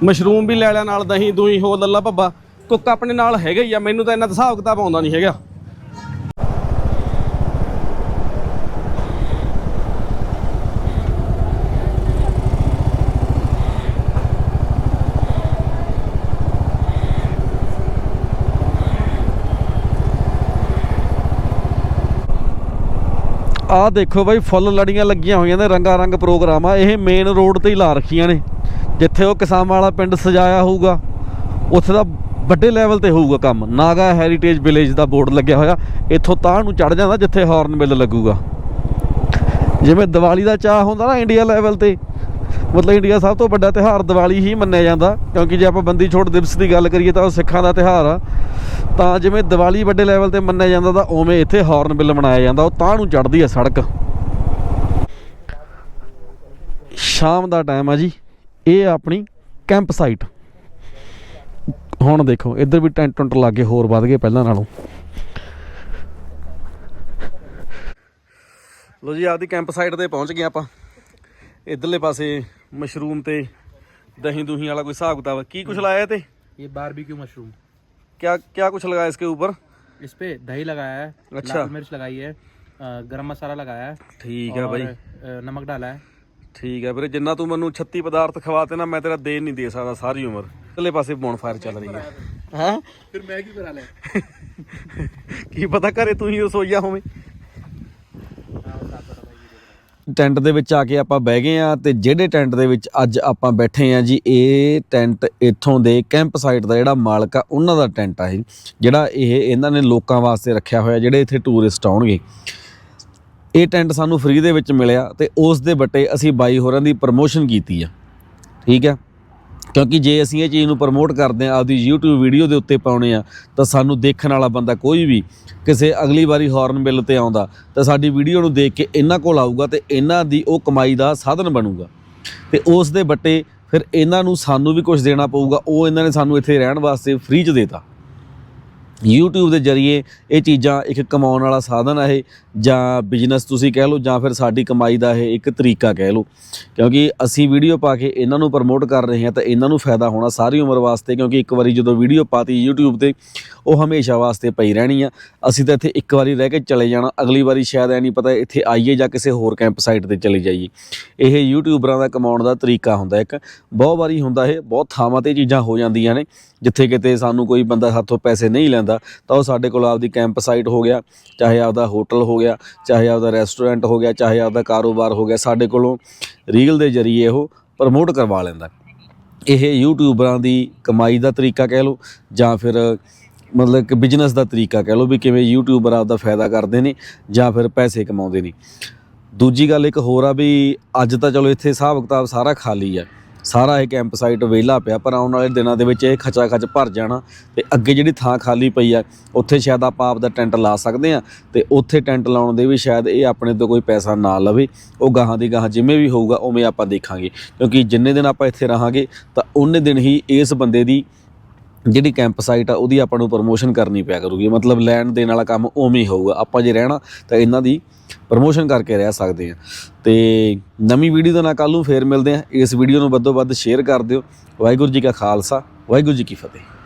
ਮਸ਼ਰੂਮ ਵੀ ਲੈ ਲਿਆ ਨਾਲ ਦਹੀਂ ਦੂਈ ਹੋ ਲੱਲਾ ਭੱਬਾ। ਕੁੱਕ ਆਪਣੇ ਨਾਲ ਹੈਗਾ ਹੀ ਆ, ਮੈਨੂੰ ਤਾਂ ਇੰਨਾ ਹਿਸਾਬ ਕਿਤਾਬ ਆਉਂਦਾ ਨਹੀਂ ਹੈਗਾ। ਆਹ ਦੇਖੋ ਬਾਈ, ਫੁੱਲ ਲੜੀਆਂ ਲੱਗੀਆਂ ਹੋਈਆਂ ਨੇ ਰੰਗਾ ਰੰਗ ਪ੍ਰੋਗਰਾਮ ਆ। ਇਹ ਮੇਨ ਰੋਡ ਤੇ ਹੀ ਲਾ ਰੱਖੀਆਂ ਨੇ। ਜਿੱਥੇ ਉਹ ਕਿਸਾਨ ਵਾਲਾ ਪਿੰਡ ਸਜਾਇਆ ਹੋਊਗਾ, ਉੱਥੇ ਦਾ ਵੱਡੇ ਲੈਵਲ ਤੇ ਹੋਊਗਾ ਕੰਮ। ਨਾਗਾ ਹੈਰੀਟੇਜ ਵਿਲੇਜ ਦਾ ਬੋਰਡ ਲੱਗਿਆ ਹੋਇਆ। ਇੱਥੋਂ ਤਾਂ ਨੂੰ ਚੜ ਜਾਂਦਾ ਜਿੱਥੇ ਹਾਰਨਬਿਲ ਲੱਗੂਗਾ। ਜਿਵੇਂ ਦੀਵਾਲੀ ਦਾ ਚਾਹ ਹੁੰਦਾ ਨਾ ਇੰਡੀਆ ਲੈਵਲ ਤੇ। ਮਤਲਬ ਇੰਡੀਆ ਸਭ ਤੋਂ ਵੱਡਾ ਤਿਉਹਾਰ ਦੀਵਾਲੀ ਹੀ ਮੰਨਿਆ ਜਾਂਦਾ, ਕਿਉਂਕਿ ਜੇ ਆਪਾਂ ਬੰਦੀ ਛੋੜ ਦਿਵਸ ਦੀ ਗੱਲ ਕਰੀਏ ਤਾਂ ਉਹ ਸਿੱਖਾਂ ਦਾ ਤਿਉਹਾਰ ਆ। ਤਾਂ ਜਿਵੇਂ ਦੀਵਾਲੀ ਵੱਡੇ ਲੈਵਲ ਤੇ ਮੰਨਿਆ ਜਾਂਦਾ ਤਾਂ ਉਵੇਂ ਇੱਥੇ ਹਾਰਨਬਿਲ ਮਨਾਇਆ ਜਾਂਦਾ, ਉਹ ਤਾਂ ਨੂੰ ਚੜਦੀ ਆ ਸੜਕ। ਸ਼ਾਮ ਦਾ ਟਾਈਮ ਆ ਜੀ, ਇਹ ਆਪਣੀ ਕੈਂਪ ਸਾਈਟ ਹੁਣ ਦੇਖੋ, ਇੱਧਰ ਵੀ ਟੈਂਟ ਟੁੰਟ ਲੱਗੇ ਹੋਰ ਵੱਧ ਗਏ ਪਹਿਲਾਂ ਨਾਲੋਂ। ਲੋ ਜੀ, ਆਪਦੀ ਕੈਂਪ ਸਾਈਟ ਤੇ ਪਹੁੰਚ ਗਏ ਆਪਾਂ। ਇਧਰਲੇ ਪਾਸੇ ਮਸ਼ਰੂਮ ਤੇ ਦਹੀਂ ਦੁਹੀਂ ਵਾਲਾ ਕੋਈ ਹਿਸਾਬ ਕਿਤਾਬ ਕੀ ਕੁਛ ਲਾਇਆ ਤੇ ये बारबेक्यू मशरूम क्या क्या कुछ लगाया इसके ऊपर इस पे दही लगाया है अच्छा। लाल मिर्च लगाई है अ, गरम मसाला लगाया है ਠੀਕ ਹੈ और, ਬਾਈ अ, नमक डाला है ਠੀਕ ਹੈ ਵੀਰੇ ਜਿੰਨਾ ਤੂੰ ਮੈਨੂੰ 36 ਪਦਾਰਥ ਖਵਾਤੇ ਨਾ ਮੈਂ ਤੇਰਾ ਦੇ ਨਹੀਂ ਦੇ ਸਕਦਾ ਸਾਰੀ ਉਮਰ ਇਧਰਲੇ ਪਾਸੇ ਬੋਨਫਾਇਰ ਚੱਲ ਰਹੀ ਹੈ ਹੈ फिर मैगी बना ले ਕੀ ਪਤਾ ਘਰੇ ਤੂੰ ਹੀ ਰਸੋਈਆ ਹੋਵੇਂ ਟੈਂਟ ਦੇ ਵਿੱਚ ਆ ਕੇ ਆਪਾਂ ਬਹਿ ਗਏ ਆ ਤੇ ਜਿਹੜੇ ਟੈਂਟ ਦੇ ਵਿੱਚ ਅੱਜ ਆਪਾਂ ਬੈਠੇ ਆ ਜੀ, ਇਹ ਟੈਂਟ ਇੱਥੋਂ ਦੇ ਕੈਂਪ ਸਾਈਟ ਦਾ ਜਿਹੜਾ ਮਾਲਕ ਆ, ਉਹਨਾਂ ਦਾ ਟੈਂਟ ਆ ਇਹ, ਜਿਹੜਾ ਇਹ ਇਹਨਾਂ ਨੇ ਲੋਕਾਂ ਵਾਸਤੇ ਰੱਖਿਆ ਹੋਇਆ, ਜਿਹੜੇ ਇੱਥੇ ਟੂਰਿਸਟ ਆਉਣਗੇ। ਇਹ ਟੈਂਟ ਸਾਨੂੰ ਫ੍ਰੀ ਦੇ ਵਿੱਚ ਮਿਲਿਆ ਤੇ ਉਸ ਦੇ ਬਟੇ ਅਸੀਂ ਬਾਈ ਹੋਰਾਂ ਦੀ ਪ੍ਰਮੋਸ਼ਨ ਕੀਤੀ ਆ। ਠੀਕ ਹੈ ਕਿਉਂਕਿ ਜੇ ਅਸੀਂ ਇਹ ਚੀਜ਼ ਨੂੰ ਪ੍ਰਮੋਟ ਕਰਦੇ ਆ ਆਪਦੀ YouTube ਵੀਡੀਓ ਦੇ ਉੱਤੇ ਪਾਉਣੇ ਆ, ਤਾਂ ਸਾਨੂੰ ਦੇਖਣ ਵਾਲਾ ਬੰਦਾ ਕੋਈ ਵੀ ਕਿਸੇ ਅਗਲੀ ਵਾਰੀ ਹਾਰਨ ਬਿੱਲ ਤੇ ਆਉਂਦਾ, ਤਾਂ ਸਾਡੀ ਵੀਡੀਓ ਨੂੰ ਦੇਖ ਕੇ ਇਹਨਾਂ ਕੋਲ ਆਊਗਾ ਤੇ ਇਹਨਾਂ ਦੀ ਉਹ ਕਮਾਈ ਦਾ ਸਾਧਨ ਬਣੂਗਾ। ਤੇ ਉਸ ਦੇ ਬੱਟੇ ਫਿਰ ਇਹਨਾਂ ਨੂੰ ਸਾਨੂੰ ਵੀ ਕੁਝ ਦੇਣਾ ਪਊਗਾ, ਉਹ ਇਹਨਾਂ ਨੇ ਸਾਨੂੰ ਇੱਥੇ ਰਹਿਣ ਵਾਸਤੇ ਫ੍ਰੀ ਚ ਦੇਤਾ। YouTube ਦੇ ਜ਼ਰੀਏ ਇਹ ਚੀਜ਼ਾਂ ਇੱਕ ਕਮਾਉਣ ਵਾਲਾ ਸਾਧਨ ਹੈ ਜਾਂ ਬਿਜ਼ਨਸ ਤੁਸੀਂ ਕਹਿ ਲਓ, ਜਾਂ ਫਿਰ ਸਾਡੀ ਕਮਾਈ ਦਾ ਇਹ ਇੱਕ ਤਰੀਕਾ ਕਹਿ ਲਓ। ਕਿਉਂਕਿ ਅਸੀਂ ਵੀਡੀਓ ਪਾ ਕੇ ਇਹਨਾਂ ਨੂੰ ਪ੍ਰਮੋਟ ਕਰ ਰਹੇ ਹਾਂ ਤਾਂ ਇਹਨਾਂ ਨੂੰ ਫਾਇਦਾ ਹੋਣਾ ਸਾਰੀ ਉਮਰ ਵਾਸਤੇ, ਕਿਉਂਕਿ ਇੱਕ ਵਾਰੀ ਜਦੋਂ ਵੀਡੀਓ ਪਾਤੀ YouTube ਤੇ, ਉਹ ਹਮੇਸ਼ਾ ਵਾਸਤੇ ਪਈ ਰਹਿਣੀ ਆ। ਅਸੀਂ ਤਾਂ ਇੱਥੇ ਇੱਕ ਵਾਰੀ ਰਹਿ ਕੇ ਚਲੇ ਜਾਣਾ, ਅਗਲੀ ਵਾਰੀ ਸ਼ਾਇਦ ਐ ਨਹੀਂ ਪਤਾ ਇੱਥੇ ਆਈਏ ਜਾਂ ਕਿਸੇ ਹੋਰ ਕੈਂਪ ਸਾਈਟ ਤੇ ਚਲੇ ਜਾਈਏ। ਇਹ ਯੂਟਿਊਬਰਾਂ ਦਾ ਕਮਾਉਣ ਦਾ ਤਰੀਕਾ ਹੁੰਦਾ ਇੱਕ। ਬਹੁਤ ਵਾਰੀ ਹੁੰਦਾ ਇਹ, ਬਹੁਤ ਥਾਵਾਂ ਤੇ ਇਹ ਚੀਜ਼ਾਂ ਹੋ ਜਾਂਦੀਆਂ ਨੇ, ਜਿੱਥੇ ਕਿਤੇ ਸਾਨੂੰ ਕੋਈ ਬੰਦਾ ਸਾਥੋਂ ਪੈਸੇ ਨਹੀਂ ਲੈਂਦਾ। ਤਾਂ ਉਹ ਸਾਡੇ ਕੋਲ ਆਪਦੀ ਕੈਂਪ ਸਾਈਟ ਹੋ ਗਿਆ, ਚਾਹੇ ਆਪਦਾ ਹੋਟਲ ਹੋ ਗਿਆ, ਚਾਹੇ ਆਪਦਾ ਰੈਸਟੋਰੈਂਟ ਹੋ ਗਿਆ, ਚਾਹੇ ਆਪਦਾ ਕਾਰੋਬਾਰ ਹੋ ਗਿਆ, ਸਾਡੇ ਕੋਲੋਂ ਰੀਲ ਦੇ ਜ਼ਰੀਏ ਉਹ ਪ੍ਰਮੋਟ ਕਰਵਾ ਲੈਂਦਾ। ਇਹ ਯੂਟਿਊਬਰਾਂ ਦੀ ਕਮਾਈ ਦਾ ਤਰੀਕਾ ਕਹਿ ਲਓ, ਜਾਂ ਫਿਰ ਮਤਲਬ ਕਿ ਬਿਜ਼ਨਸ ਦਾ ਤਰੀਕਾ ਕਹਿ ਲਓ ਵੀ ਕਿਵੇਂ ਯੂਟਿਊਬਰ ਆਪਦਾ ਫਾਇਦਾ ਕਰਦੇ ਨੇ, ਜਾਂ ਫਿਰ ਪੈਸੇ ਕਮਾਉਂਦੇ ਨੇ। ਦੂਜੀ ਗੱਲ ਇੱਕ ਹੋਰ ਆ ਵੀ ਅੱਜ ਤਾਂ ਚਲੋ ਇੱਥੇ ਹਿਸਾਬ ਕਿਤਾਬ ਸਾਰਾ ਖਾਲੀ ਆ। ਸਾਰਾ ਇਹ ਕੈਂਪ ਸਾਈਟ ਵਿਹਲਾ ਪਿਆ, ਪਰ ਆਉਣ ਵਾਲੇ ਦਿਨਾਂ ਦੇ ਵਿੱਚ ਇਹ ਖਚਾ ਖਚ ਭਰ ਜਾਣਾ ਤੇ ਅੱਗੇ ਜਿਹੜੀ ਥਾਂ ਖਾਲੀ ਪਈ ਆ, ਉੱਥੇ ਸ਼ਾਇਦ ਆਪਾਂ ਆਪਦਾ ਟੈਂਟ ਲਾ ਸਕਦੇ ਆ ਤੇ ਉੱਥੇ ਟੈਂਟ ਲਾਉਣ ਦੇ ਵੀ ਸ਼ਾਇਦ ਇਹ ਆਪਣੇ ਤੋਂ ਕੋਈ ਪੈਸਾ ਨਾ ਲਵੇ। ਉਹ ਗਾਹਾਂ ਦੀ ਗਾਹਾਂ ਜਿਵੇਂ ਵੀ ਹੋਊਗਾ, ਉਵੇਂ ਆਪਾਂ ਦੇਖਾਂਗੇ। ਕਿਉਂਕਿ ਜਿੰਨੇ ਦਿਨ ਆਪਾਂ ਇੱਥੇ ਰਹਾਂਗੇ, ਤਾਂ ਉਹਨੇ ਦਿਨ ਹੀ ਇਸ ਬੰਦੇ ਦੀ ਜਿਹੜੀ ਕੈਂਪ ਸਾਈਟ ਆ, ਉਹਦੀ ਆਪਾਂ ਨੂੰ ਪ੍ਰਮੋਸ਼ਨ ਕਰਨੀ ਪਿਆ ਕਰੂਗੀ। ਮਤਲਬ ਲੈਣ ਦੇਣ ਵਾਲਾ ਕੰਮ ਉਵੇਂ ਹੀ ਹੋਊਗਾ। ਆਪਾਂ ਜੇ ਰਹਿਣਾ, ਤਾਂ ਇਹਨਾਂ ਦੀ ਪ੍ਰਮੋਸ਼ਨ ਕਰਕੇ ਰਹਿ ਸਕਦੇ ਆ। ਤੇ ਨਵੀਂ ਵੀਡੀਓ ਦੇ ਨਾਲ ਕੱਲ ਨੂੰ ਫੇਰ ਮਿਲਦੇ ਆ। ਇਸ ਵੀਡੀਓ ਨੂੰ ਵੱਧੋ ਵੱਧ ਸ਼ੇਅਰ ਕਰ ਦਿਓ। ਵਾਹਿਗੁਰੂ ਜੀ ਕਾ ਖਾਲਸਾ, ਵਾਹਿਗੁਰੂ ਜੀ ਕੀ ਫਤਿਹ।